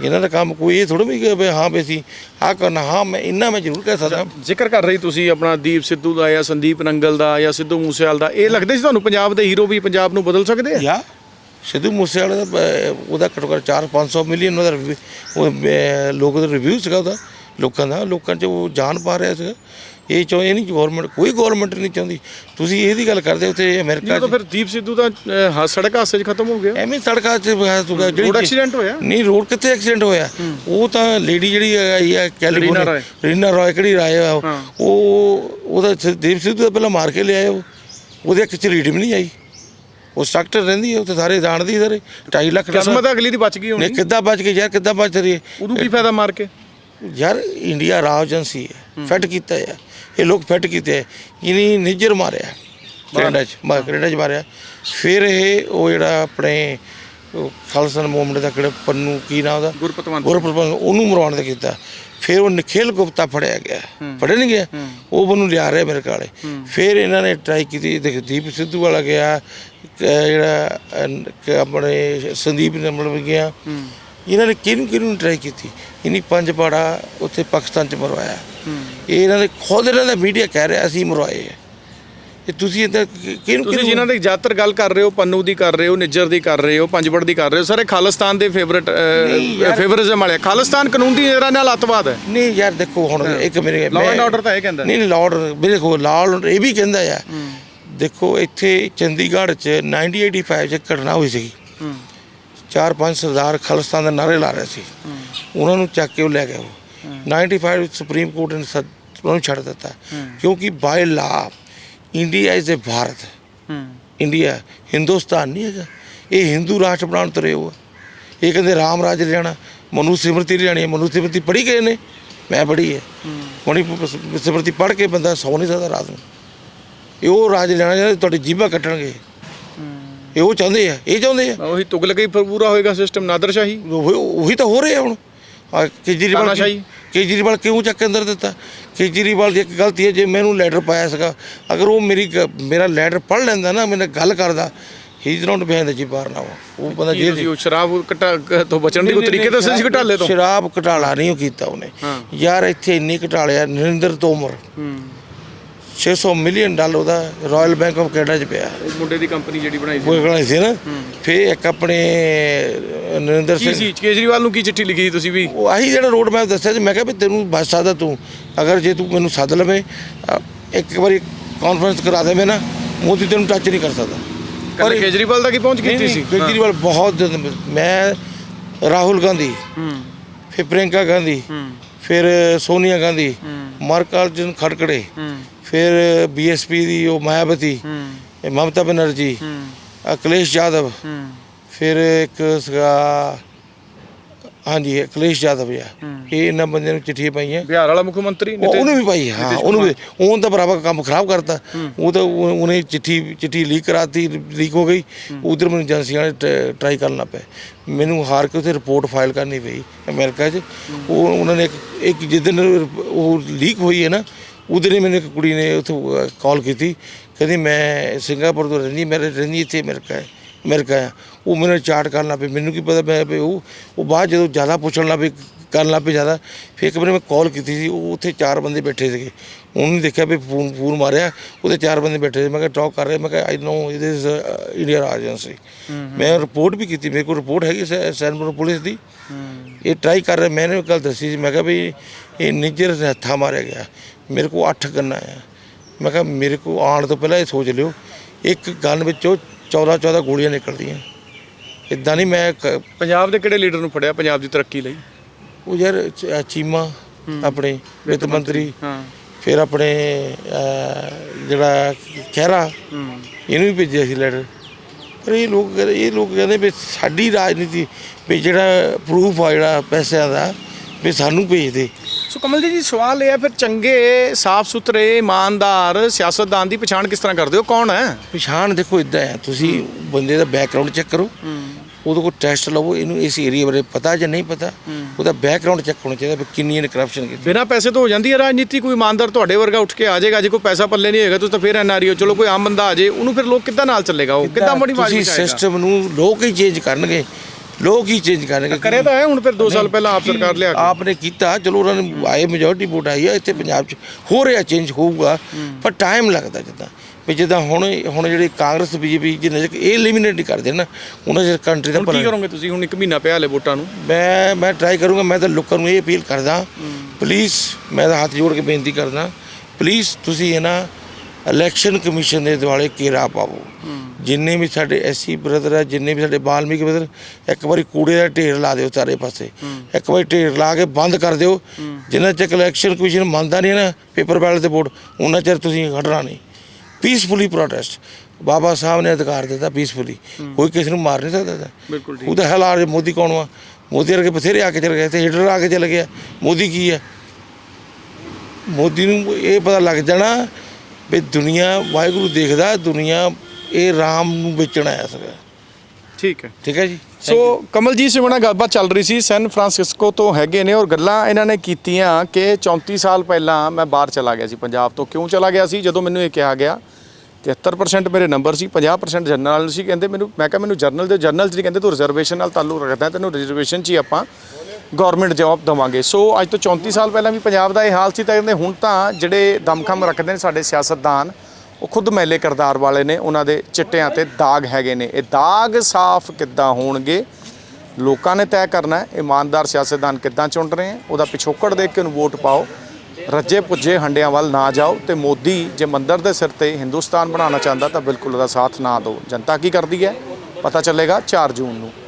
ਇਹਨਾਂ ਦਾ ਕੰਮ ਕੋਈ ਇਹ ਥੋੜਾ ਵੀ ਕਿ ਵੀ ਹਾਂ ਵੀ ਅਸੀਂ ਆਹ ਕਰਨਾ ਹਾਂ ਮੈਂ ਇੰਨਾ ਮੈਂ ਜ਼ਰੂਰ ਕਹਿ ਸਕਦਾ। ਜ਼ਿਕਰ ਕਰ ਰਹੀ ਤੁਸੀਂ ਆਪਣਾ ਦੀਪ ਸਿੱਧੂ ਦਾ ਜਾਂ ਸੰਦੀਪ ਨੰਗਲ ਦਾ ਜਾਂ ਸਿੱਧੂ ਮੂਸੇਵਾਲ ਦਾ ਇਹ ਲੱਗਦੇ ਸੀ ਤੁਹਾਨੂੰ ਪੰਜਾਬ ਦੇ ਹੀਰੋ ਵੀ ਪੰਜਾਬ ਨੂੰ ਬਦਲ ਸਕਦੇ ਆ? ਯਾ ਸਿੱਧੂ ਮੂਸੇਵਾਲੇ ਦਾ ਅਹ, ਉਹਦਾ ਘੱਟੋ ਘੱਟ 4-500 ਮਿਲੀਅਨ ਉਹਦਾ review- ਉਹ ਅਹ, ਲੋਕ ਦਾ ਰਿਵਿਊ ਸੀਗਾ ਉਹਦਾ ਲੋਕਾਂ ਦਾ ਲੋਕਾਂ 'ਚ ਉਹ ਜਾਣ ਪਾ ਰਿਹਾ ਸੀਗਾ। ਇਹ ਚਾਹੇ ਇਹ ਨਹੀਂ ਗਵਰਨਮੈਂਟ ਕੋਈ ਗਵਰਨਮੈਂਟ ਨਹੀਂ ਚਾਹੁੰਦੀ। ਤੁਸੀਂ ਇਹਦੀ ਗੱਲ ਕਰਦੇ ਉੱਥੇ ਅਮਰੀਕਾ ਤਾਂ ਫਿਰ ਦੀਪ ਸਿੱਧੂ ਤਾਂ ਅਹ, ਹਾ- ਸੜਕ ਹਾਦਸੇ 'ਚ ਖਤਮ ਹੋ ਗਿਆ। ਐਵੇਂ ਸੜਕਾਂ 'ਚ ਹੋ ਗਿਆ ਰੋਡ ਐਕਸੀਡੈਂਟ ਹੋਇਆ? ਨਹੀਂ ਰੋਡ ਕਿੱਥੇ ਐਕਸੀਡੈਂਟ ਹੋਇਆ? ਉਹ ਤਾਂ ਲੇਡੀ ਜਿਹੜੀ ਆਈ ਆ ਕੈਲੀਫੋਰਨੀਆ ਰਾਏ। ਰੀਨਾ ਰਾਏ ਕਿਹੜੀ ਰਾਏ ਆ ਉਹ? ਹਾਂ। ਉਹ ਉਹਦਾ ਸ- ਦੀਪ ਸਿੱਧੂ ਦਾ ਪਹਿਲਾਂ ਮਾਰ ਕੇ ਲਿਆਏ ਉਹ। ਉਹਦੇ ਇੱਕ ਚਰੀਟ ਵੀ ਨਹੀਂ ਆਈ। ਉਹ ਸਟਰਕਚਰ ਰਹਿੰਦੀ ਹੈ ਉੱਥੇ ਸਾਰੇ ਜਾਣਦੀ ਸਾਰੇ। 2.5 ਲੱਖ ਦਾ ਕਿਸਮਤ ਅਗਲੀ ਦੀ ਬਚ ਗਈ ਨੇ ਹੋਣੀ ਕਿੱਦਾਂ ਬਚ ਗਏ ਯਾਰ ਕਿੱਦਾਂ ਬਚ ਰਹੀ ਹੈ? ਉਦੋਂ ਕੀ ਫਾਇਦਾ ਮਾਰ ਕੇ? ਯਾਰ ਇੰਡੀਆ ਰਾਜ ਏਜੰਸੀ ਹੈ। ਫਿੱਟ ਕੀਤਾ ਹੈ। ਇਹ ਲੋਕ ਫਿੱਟ ਕੀਤੇ ਇਹਨੀ ਨਿੱਜਰ ਮਾਰਿਆ। ਕੈਨੇਡਾ ਚ ਮਾ ਕੈਨੇਡਾ ਚ ਮਾਰਿਆ। ਫਿਰ ਇਹ ਉਹ ਜਿਹੜਾ ਆਪਣੇ ਉਹ ਖਾਲਸਾ ਮੂਵਮੈਂਟ ਦਾ ਕਿਹੜਾ ਪੰਨੂ ਕੀ ਨਾਮ ਉਹਦਾ? ਗੁਰਪਤਵੰਤ ਉਹਨੂੰ ਮਰਵਾਉਣ ਦਾ ਕੀਤਾ। ਫਿਰ ਉਹ ਨਖੇਲ ਗੁਪਤਾ ਫੜਿਆ ਗਿਆ। ਫੜਿਆ ਨਹੀਂ ਗਿਆ? ਉਹ ਉਹਨੂੰ ਲਿਆ ਰਿਹਾ ਮੇਰੇ ਕਾਲੇ। ਫਿਰ ਇਹਨਾਂ ਨੇ ਟਰਾਈ ਕੀਤੀ। ਦੇਖ ਦੀਪ ਸਿੱਧੂ ਵਾਲਾ ਗਿਆ। ਜਿਹੜਾ ਆਪਣੇ ਸੰਦੀਪ ਨੰਬਲ ਵੀ ਗਿਆ। ਇਹਨਾਂ ਨੇ ਕਿਹਨੂੰ ਕਿਹਨੂੰ ਟਰਾਈ ਕੀਤੀ? ਇਨੀ ਪੰਜ ਪਾੜਾ ਉੱਥੇ ਪਾਕਿਸਤਾਨ ਚ ਮਰਵਾਇਆ। ਇਹ ਇਹਨਾਂ ਦੇ ਖੁਦ ਇਹਨਾਂ ਦਾ ਮੀਡੀਆ ਕਹਿ ਰਿਹਾ ਅਸੀਂ ਮਰਵਾਏ ਆ। ਇਹ ਤੁਸੀਂ ਇਹਦਾ ਕਿਹਨੂੰ ਤੁਸੀਂ ਜਿਨ੍ਹਾਂ ਦੀ ਜ਼ਿਆਦਾਤਰ ਗੱਲ ਕਰ ਰਹੇ ਹੋ ਪੰਨੂ ਦੀ ਕਰ ਰਹੇ ਹੋ ਨਿੱਜਰ ਦੀ ਕਰ ਰਹੇ ਹੋ ਪੰਜਵੜ ਦੀ ਕਰ ਰਹੇ ਹੋ ਸਾਰੇ ਖਾਲਿਸਤਾਨ ਦੇ ਫੇਵਰਿਟ ਫੇਵਰਿਜ਼ਮ ਵਾਲੇ। ਖਾਲਿਸਤਾਨ ਕਾਨੂੰਨ ਦੀ ਨਜ਼ਰਾਂ ਨਾਲ ਅੱਤਵਾਦ ਹੈ। ਨਹੀਂ ਯਾਰ ਦੇਖੋ ਹੁਣ ਇੱਕ ਮੇਰੇ ਮੈਂ- order ਤਾਂ ਇਹ ਕਹਿੰਦਾ। ਨਹੀਂ ਨਹੀਂ ਲਾਰਡ ਮੇਰੇ ਕੋਲ ਇਹ ਵੀ ਕਹਿੰਦਾ ਆ। ਦੇਖੋ ਇੱਥੇ ਚੰਡੀਗੜ੍ਹ ਚ 1985 ਚ ਘਟਨਾ ਹੋਈ ਸੀ ਚਾਰ ਪੰਜ ਸਰਦਾਰ ਖਾਲਿਸਤਾਨ ਦੇ ਨਾਰੇ ਲਾ ਰਹੇ ਸੀ। ਉਹਨਾਂ ਨੂੰ ਚੱਕ ਕੇ ਉਹ ਲੈ ਗਏ ਉਹ। 95 ਵਿੱਚ ਸੁਪਰੀਮ ਕੋਰਟ ਨੇ ਸਦ ਉਹਨਾਂ ਨੂੰ ਛੱਡ ਦਿੱਤਾ। ਕਿਉਂਕਿ by law India is a Bharat India Hindustan ਨਹੀਂ ਹੈਗਾ। ਇਹ ਹਿੰਦੂ ਰਾਸ਼ਟਰ ਬਣਾਉਣ ਤੁਰੇ ਹੋ ਇਹ ਕਹਿੰਦੇ ਰਾਮ ਰਾਜ ਰਹਿਣਾ ਮਨੂ ਸਿਮਰਤੀ ਰਹਿਣੀ ਹੈ। ਮਨੂ ਸਿਮਰਤੀ ਪੜ੍ਹੀ ਗਏ ਨੇ। ਮੈਂ ਪੜ੍ਹੀ ਹੈ। ਮਨੀ ਸਿਮਰਤੀ ਪੜ੍ਹ ਕੇ ਬੰਦਾ ਸੌ ਨਹੀਂ ਸਕਦਾ ਰਾਤ ਨੂੰ। ਇਹ ਉਹ ਰਾਜ ਲੈਣਾ ਜਿਹੜਾ ਤੁਹਾਡੀ ਜੀਭਾਂ ਕੱਟਣਗੇ। ਇਹ ਉਹ ਚਾਹੁੰਦੇ ਆ ਇਹ ਚਾਹੁੰਦੇ ਆ। ਉਹੀ ਤੁਗਲਕ ਹੀ ਫਿਰ ਪੂਰਾ ਹੋਏਗਾ ਸਿਸਟਮ ਨਾਦਰਸ਼ਾਹੀ। ਉਹੀ ਉਹੀ ਤਾਂ ਹੋ ਰਿਹਾ ਹੁਣ। ਆਹ ਕੇਜਰੀਵਾਲ ਤਾਨਾਸ਼ਾਹੀ। ਕੇਜਰੀਵਾਲ ਕਿਉਂ ਚੱਕ ਕੇ ਅੰਦਰ ਦਿੱਤਾ? ਕੇਜਰੀਵਾਲ ਦੀ ਇੱਕ ਗਲਤੀ ਹੈ ਜੇ ਮੈਨੂੰ ਲੈਟਰ ਪਾਇਆ ਸੀਗਾ ਅਗਰ ਉਹ ਮੇਰੀ ਗ- ਮੇਰਾ ਲੈਟਰ ਪੜ੍ਹ ਲੈਂਦਾ ਨਾ ਮੇਰੇ ਨਾਲ ਗੱਲ ਕਰਦਾ ਹੀ ਇਜ਼ ਨਾਟ ਬਿਹਾਈਂਡ ਦ ਜਿਪਾਰਨਾਮਾ ਉਹ ਬੰਦਾ ਜੇਲ੍ਹ ਉਹ ਸ਼ਰਾਬ ਘਟਾ ਤੋਂ ਬਚਣ ਦੀ ਕੋਈ ਤਰੀਕੇ ਦੱਸੇ ਸੀ ਘਟਾਲੇ ਤੋਂ? ਸ਼ਰਾਬ ਘਟਾਲਾ ਨਹੀਂ ਉਹ ਕੀਤਾ ਉਹਨੇ। ਹਾਂ। ਯਾਰ ਇੱਥੇ ਇੰਨੀ ਘਟਾਲਿਆ ਨਰਿੰਦਰ ਤੋਮਰ। ਹੂੰ। 600 ਮਿਲੀਅਨ ਡਾਲਰ ਉਹਦਾ ਰਾਇਲ ਬੈਂਕ ਆਫ ਕੈਨੇਡਾ 'ਚ ਪਿਆ। ਉਹ ਮੁੰਡੇ ਦੀ ਕੰਪਨੀ ਜਿਹੜੀ ਬਣਾਈ ਸੀ ਉਹ ਗਣਾ ਸੀ ਨਾ। ਫੇ ਇੱਕ ਆਪਣੇ ਨਰਿੰਦਰ ਕੀ ਸਿੰਘ। ਸੀ? ਕੇਜਰੀਵਾਲ ਨੂੰ ਕੀ ਚਿੱਠੀ ਲਿਖੀ ਸੀ ਤੁਸੀਂ ਵੀ? ਉਹ ਆਹੀ ਜਿਹੜਾ ਰੋਡ ਮੈਪ ਦੱਸਿਆ ਸੀ ਮੈਂ ਕਿਹਾ ਵੀ ਤੈਨੂੰ ਬਸ ਸਕਦਾ ਤੂੰ। ਅਗਰ ਜੇ ਤੂੰ ਮੈਨੂੰ ਸੱਦ ਲਵੇਂ ਅ, ਇੱਕ ਵਾਰੀ ਕਾਨਫਰੰਸ ਕਰਾ ਦੇਵੇਂ ਨਾ ਮੋਦੀ ਤੈਨੂੰ ਟੱਚ ਨਹੀਂ ਕਰ ਸਕਦਾ। ਕੱਲ ਕੇਜਰੀਵਾਲ ਦਾ ਕੀ ਪਹੁੰਚ ਕੀਤੀ ਸੀ? ਕੇਜਰੀਵਾਲ ਬਹੁਤ ਜ਼ਿਆਦਾ- ਮੈਂ ਰਾਹੁਲ ਗਾਂਧੀ ਹੂੰ। ਫਿਰ ਪ੍ਰਿੰਕਾ ਗਾਂਧੀ। ਹੂੰ। ਫਿਰ ਸੋਨੀਆ ਗਾਂਧੀ ਹੂੰ। ਮਰਕਾਲਜਨ ਖੜਕੜੇ ਫਿਰ ਬੀਐਸਪੀ ਦੀ ਉਹ ਮਾਇਆਵਤੀ ਮਮਤਾ ਬਨਰਜੀ ਹੂੰ। ਅਖਿਲੇਸ਼ ਯਾਦਵ ਫਿਰ ਇੱਕ ਸੀਗਾ ਹਾਂਜੀ ਅਖਿਲੇਸ਼ ਯਾਦਵ ਆ। ਹੂੰ। ਇਹ ਇਹਨਾਂ ਬੰਦਿਆਂ ਨੂੰ ਚਿੱਠੀਆਂ ਪਾਈਆਂ। ਬਿਹਾਰ ਵਾਲਾ ਮੁੱਖ ਮੰਤਰੀ ਉਹ- ਉਹਨੂੰ ਵੀ ਪਾਈ ਹਾਂ ਉਹਨੂੰ ਵੀ ਉਹਨ ਤਾਂ ਬਰਾਬਰ ਕੰਮ ਖਰਾਬ ਕਰਤਾ। ਉਹ ਤਾਂ ਉਹ- ਉਹਨੇ ਚਿੱਠੀ ਚਿੱਠੀ ਲੀਕ ਕਰਾਤੀ ਲੀਕ ਹੋ ਗਈ। ਉਧਰ ਮੈਨੂੰ ਏਜੰਸੀਆਂ ਨੇ ਟਰਾਈ ਕਰਨਾ ਪਿਆ ਮੈਨੂੰ ਹਾਰ ਕੇ ਉੱਥੇ ਰਿਪੋਰਟ ਫਾਈਲ ਕਰਨੀ ਪਈ ਅਮਰੀਕਾ 'ਚ। ਉਹ ਉਹਨਾਂ ਨੇ ਇੱਕ ਇੱਕ ਜਿੱਦਨ ਉਹ ਲੀਕ ਹੋਈ ਹੈ ਨਾ ਉਧਰ ਹੀ ਮੈਨੂੰ ਇੱਕ ਕੁੜੀ ਨੇ ਉੱਥੇ ਕਾਲ ਕੀਤੀ। ਕਹਿੰਦੀ ਮੈਂ ਸਿੰਗਾਪੁਰ ਤੋਂ ਰਹਿੰਦੀ ਮੇਰੇ ਰਹਿੰਦੀ ਇੱਥੇ ਅਮਰੀਕਾ ਹੈ ਅਮਰੀਕਾ ਆ। ਉਹ ਮੈਨੂੰ ਚਾਰਟ ਕਰਨ ਲੱਗ ਪਈ ਮੈਨੂੰ ਕੀ ਪਤਾ ਮੈਂ ਵੀ ਉਹ ਉਹ ਬਾਅਦ ਜਦੋਂ ਜ਼ਿਆਦਾ ਪੁੱਛਣ ਲੱਗ ਪਈ ਕਰਨ ਲੱਗ ਪਈ ਜ਼ਿਆਦਾ ਫਿਰ ਇੱਕ ਵਾਰ ਮੈਂ ਕਾਲ ਕੀਤੀ ਸੀ ਉਹ ਉੱਥੇ ਚਾਰ ਬੰਦੇ ਬੈਠੇ ਸੀਗੇ। ਉਹਨੇ ਦੇਖਿਆ ਵੀ ਫੋਨ ਫੋਨ ਮਾਰਿਆ ਉਹਦੇ ਚਾਰ ਬੰਦੇ ਬੈਠੇ ਸੀ। ਮੈਂ ਕਿਹਾ ਟਾਕ ਕਰ ਰਹੇ ਮੈਂ ਕਿਹਾ I know it is India agency ਮੈਂ ਰਿਪੋਰਟ ਵੀ ਕੀਤੀ। ਮੇਰੇ ਕੋਲ ਰਿਪੋਰਟ ਹੈਗੀ ਸੈਨਪੁਰ ਪੁਲਿਸ ਦੀ। ਇਹ ਟਰਾਈ ਕਰ ਰਹੇ ਮੈंने ਕੱਲ ਦੱਸੀ ਸੀ। ਮੈਂ ਕਿਹਾ ਵੀ ਇਹ ਨਿੱਜਰ ਹੱਥਾਂ ਮਾਰਿਆ ਗਿਆ। ਮੇਰੇ ਕੋਲ 8 ਗੰਨਾ ਆ। ਮੈਂ ਕਿਹਾ ਮੇਰੇ ਕੋਲ ਆਉਣ ਤੋਂ ਪਹਿਲਾਂ ਇਹ ਸੋਚ ਲਿਓ। ਇੱਕ ਗਨ ਵਿੱਚੋਂ 14 14 ਗੋਲੀਆਂ ਨਿਕਲਦੀਆਂ। ਇਦਾਂ ਨਹੀਂ ਮੈਂ ਕ- ਪੰਜਾਬ ਦੇ ਕਿਹੜੇ ਲੀਡਰ ਨੂੰ ਫੜਿਆ ਪੰਜਾਬ ਦੀ ਤਰੱਕੀ ਲਈ? ਉਹ ਯਾਰ ਚ- ਅਹ ਚੀਮਾ ਆਪਣੇ ਵਿੱਤ ਮੰਤਰੀ ਹਾਂ। ਫਿਰ ਆਪਣੇ ਅਹ, ਜਿਹੜਾ ਖਹਿਰਾ ਹੂੰ। ਇਹਨੂੰ ਵੀ ਭੇਜਿਆ ਸੀ ਲੈਟਰ ਪਰ ਇਹ ਲੋਕ ਕਹਿੰਦੇ- ਇਹ ਲੋਕ ਕਹਿੰਦੇ ਵੀ ਸਾਡੀ ਰਾਜਨੀਤੀ ਵੀ ਜਿਹੜਾ ਪ੍ਰੂਫ ਆ ਜਿਹੜਾ ਪੈਸਿਆਂ ਦਾ ਵੀ ਸਾਨੂੰ ਭੇਜ ਦੇ। ਸੋ ਕਮਲ ਜੀ ਸਵਾਲ ਇਹ ਹੈ ਫਿਰ ਚੰਗੇ ਸਾਫ਼ ਸੁਥਰੇ ਇਮਾਨਦਾਰ ਸਿਆਸਤਦਾਨ ਦੀ ਪਛਾਣ ਕਿਸ ਤਰ੍ਹਾਂ ਕਰਦੇ ਹੋ? ਕੌਣ ਹੈ? ਪਛਾਣ ਦੇਖੋ ਇਦਾਂ ਹੈ ਤੁਸੀਂ ਬੰਦੇ ਦਾ ਬੈਕਗ੍ਰਾਉਂਡ ਚੈੱਕ ਕਰੋ। ਉਹਦੇ ਕੋਲ ਟੈਸਟ ਲਵੋ ਇਹਨੂੰ ਇਸ ਏਰੀਆ ਬਾਰੇ ਪਤਾ ਜਾਂ ਨਹੀਂ ਪਤਾ। ਉਹਦਾ ਬੈਕਗ੍ਰਾਉਂਡ ਚੈੱਕ ਹੋਣਾ ਚਾਹੀਦਾ ਵੀ ਕਿੰਨੀ ਨੇ ਕਰਪਸ਼ਨ ਕੀਤੀ। ਬਿਨਾਂ ਪੈਸੇ ਤੋਂ ਹੋ ਜਾਂਦੀ ਹੈ ਰਾਜਨੀਤੀ ਕੋਈ ਇਮਾਨਦਾਰ ਤੁਹਾਡੇ ਵਰਗਾ ਉੱਠ ਕੇ ਆ ਜਾਏਗਾ ਜੇ ਕੋਈ ਪੈਸਾ ਪੱਲੇ ਨਹੀਂ ਹੋਏਗਾ ਤੁਸੀਂ ਤਾਂ ਫਿਰ ਐਨਆਰਓ ਚਲੋ ਕੋਈ ਆਮ ਬੰਦਾ ਆ ਜੇ ਉਹਨੂੰ ਫਿਰ ਲੋਕ ਕਿੱਦਾਂ ਨਾਲ ਚੱਲੇਗਾ ਉਹ? ਕਿੱਦਾਂ ਬੜੀ ਤੁਸੀਂ ਆਵਾਜ਼ ਆਏਗਾ ਸਿਸਟਮ ਨੂੰ ਲੋਕ ਹੀ ਚੇਂਜ ਕਰਨਗੇ। ਲੋਕ ਹੀ ਚੇਂਜ ਕਰਨਗੇ ਕਰੇ ਤਾਂ ਹੈ ਹੁਣ ਫਿਰ 2 ਸਾਲ ਪਹਿਲਾਂ ਆਪ ਸਰਕਾਰ ਲਿਆ ਕੇ। ਆਪ ਨੇ ਕੀਤਾ ਚਲੋ ਉਹਨਾਂ ਨੇ ਆਏ ਮੈਜੋਰਟੀ ਵੋਟ ਆਈ ਆ ਇੱਥੇ ਪੰਜਾਬ 'ਚ ਹੋ ਰਿਹਾ ਚੇਂਜ ਹੋਊਗਾ ਪਰ ਟਾਈਮ ਲੱਗਦਾ ਜਿੱਦਾਂ ਵੀ ਜਿੱਦਾਂ ਹੁਣ ਹੁਣ ਜਿਹੜੀ ਕਾਂਗਰਸ ਬੀਜੇਪੀ ਜਿੰਨੇ ਚਿਰ ਇਹ ਐਲੀਮੀਨੇਟ ਨਹੀਂ ਕਰਦੇ ਨਾ ਉਹਨਾਂ ਚਿਰ ਕੰਟਰੀ ਦਾ ਹੁਣ ਕੀ ਕਰੋਗੇ ਤੁਸੀਂ? ਹੁਣ ਇੱਕ ਮਹੀਨਾ ਪਿਆ ਹਲੇ ਵੋਟਾਂ ਨੂੰ। ਮੈਂ ਮੈਂ ਟਰਾਈ ਕਰੂੰਗਾ ਮੈਂ ਤਾਂ ਲੋਕਾਂ ਨੂੰ ਇਹ ਅਪੀਲ ਕਰਦਾ ਪਲੀਜ਼ ਮੈਂ ਤਾਂ ਹੱਥ ਜੋੜ ਕੇ ਬੇਨਤੀ ਕਰਦਾ ਪਲੀਜ਼ ਤੁਸੀਂ ਇਹ ਨਾ ਇਲੈਕਸ਼ਨ ਕਮਿਸ਼ਨ ਦੇ ਦੁਆਲੇ ਘੇਰਾ ਪਾਵੋ। ਜਿੰਨੇ ਵੀ ਸਾਡੇ ਐਸਸੀ ਬ੍ਰਦਰ ਆ ਜਿੰਨੇ ਵੀ ਸਾਡੇ ਬਾਲਮੀਕ ਬ੍ਰਦਰ ਇੱਕ ਵਾਰੀ ਕੂੜੇ ਦਾ ਢੇਰ ਲਾ ਦਿਓ ਚਾਰੇ ਪਾਸੇ। ਇੱਕ ਵਾਰੀ ਢੇਰ ਲਾ ਕੇ ਬੰਦ ਕਰ ਦਿਓ। ਜਿੰਨਾ ਚਿਰ ਇਲੈਕਸ਼ਨ ਕਮਿਸ਼ਨ ਮੰਨਦਾ ਨਹੀਂ ਨਾ ਪੇਪਰ ਬੈਲਟ ਤੇ ਵੋਟ ਉਹਨਾਂ ਚਿਰ ਤੁਸੀਂ ਹਟਣਾ ਨਹੀਂ। Peacefully protest. ਬਾਬਾ ਸਾਹਿਬ ਨੇ ਅਧਿਕਾਰ ਦਿੱਤਾ ਪੀਸਫੁਲੀ। ਕੋਈ ਕਿਸੇ ਨੂੰ ਮਾਰ ਨਹੀਂ ਸਕਦਾ। ਬਿਲਕੁਲ ਠੀਕ। ਉਹਦਾ ਹਲ ਆ ਰਿਹਾ ਮੋਦੀ ਕੌਣ ਵਾ? ਮੋਦੀ ਵਰਗੇ ਬਥੇਰੇ ਆ ਕੇ ਚਲੇ ਗਏ ਤੇ ਹੀਟਰ ਆ ਕੇ ਚਲੇ ਗਿਆ ਮੋਦੀ ਕੀ ਹੈ ਮੋਦੀ ਨੂੰ ਇਹ ਪਤਾ ਲੱਗ ਜਾਣਾ ਵੀ ਦੁਨੀਆ ਵਾਹਿਗੁਰੂ ਦੇਖਦਾ ਦੁਨੀਆ ਇਹ ਰਾਮ ਨੂੰ ਵੇਚਣ ਆਇਆ ਸੀਗਾ। ਠੀਕ ਹੈ। ਠੀਕ ਹੈ ਜੀ? ਸੋ ਕਮਲਜੀਤ ਸਿੰਘ ਨਾਲ ਗੱਲਬਾਤ ਚੱਲ ਰਹੀ ਸੀ ਸੈਨ ਫਰਾਂਸਿਸਕੋ ਤੋਂ ਹੈਗੇ ਨੇ ਔਰ ਗੱਲਾਂ ਇਹਨਾਂ ਨੇ ਕੀਤੀਆਂ ਕਿ 34 ਸਾਲ ਪਹਿਲਾਂ ਮੈਂ ਬਾਹਰ ਚਲਾ ਗਿਆ ਸੀ ਪੰਜਾਬ ਤੋਂ ਕਿਉਂ ਚਲਾ ਗਿਆ ਸੀ? ਜਦੋਂ ਮੈਨੂੰ ਇਹ ਕਿਹਾ ਗਿਆ 73% ਮੇਰੇ ਨੰਬਰ ਸੀ 50% ਜਰਨਲ ਸੀ ਕਹਿੰਦੇ ਮੈਨੂੰ ਮੈਂ ਕਿਹਾ ਮੈਨੂੰ ਜਰਨਲ ਦੇ ਜਰਨਲ ਚ ਨਹੀਂ ਕਹਿੰਦੇ ਤੂੰ ਰਿਜ਼ਰਵੇਸ਼ਨ ਨਾਲ ਤਾਲੁਕ ਰੱਖਦਾ ਤੈਨੂੰ ਰਿਜ਼ਰਵੇਸ਼ਨ 'ਚ ਹੀ ਆਪਾਂ ਗਵਰਨਮੈਂਟ ਜੌਬ ਦਵਾਂਗੇ। ਸੋ ਅੱਜ ਤੋਂ 34 ਸਾਲ ਪਹਿਲਾਂ ਵੀ ਪੰਜਾਬ ਦਾ ਇਹ ਹਾਲ ਸੀ ਤਾਂ ਕਹਿੰਦੇ ਹੁਣ ਤਾਂ ਜਿਹੜੇ ਦਮਖਮ ਰੱਖਦੇ ਨੇ ਸਾਡੇ ਸਿਆਸਤਦਾਨ, ਉਹ ਖੁਦ ਮੈਲੇ ਕਰਦਾਰ ਵਾਲੇ ਨੇ, ਉਹਨਾਂ ਦੇ ਚਿੱਟਿਆਂ ਤੇ ਦਾਗ ਹੈਗੇ ਨੇ। ਇਹ ਦਾਗ ਸਾਫ਼ ਕਿੱਦਾਂ ਹੋਣਗੇ? ਲੋਕਾਂ ਨੇ ਤੈਅ ਕਰਨਾ ਹੈ, ਇਮਾਨਦਾਰ ਸਿਆਸਤਦਾਨ ਕਿੱਦਾਂ ਚੁਣ ਰਹੇ ਹੈ? ਉਹਦਾ ਪਿਛੋਕੜ ਦੇਖ ਕੇ ਉਹਨੂੰ ਵੋਟ ਪਾਓ। ਰੱਜੇ ਪੁੱਜੇ ਹੰਡਿਆਂ ਵੱਲ ਨਾ ਜਾਓ ਤੇ ਮੋਦੀ ਜੇ ਮੰਦਰ ਦੇ ਸਿਰ ਤੇ ਹਿੰਦੁਸਤਾਨ ਬਣਾਉਣਾ ਚਾਹੁੰਦਾ ਤਾਂ ਬਿਲਕੁਲ ਉਹਦਾ ਸਾਥ ਨਾ ਦਿਓ। ਜਨਤਾ ਕੀ ਕਰਦੀ ਹੈ? ਪਤਾ ਚੱਲੇਗਾ 4 ਜੂਨ ਨੂੰ।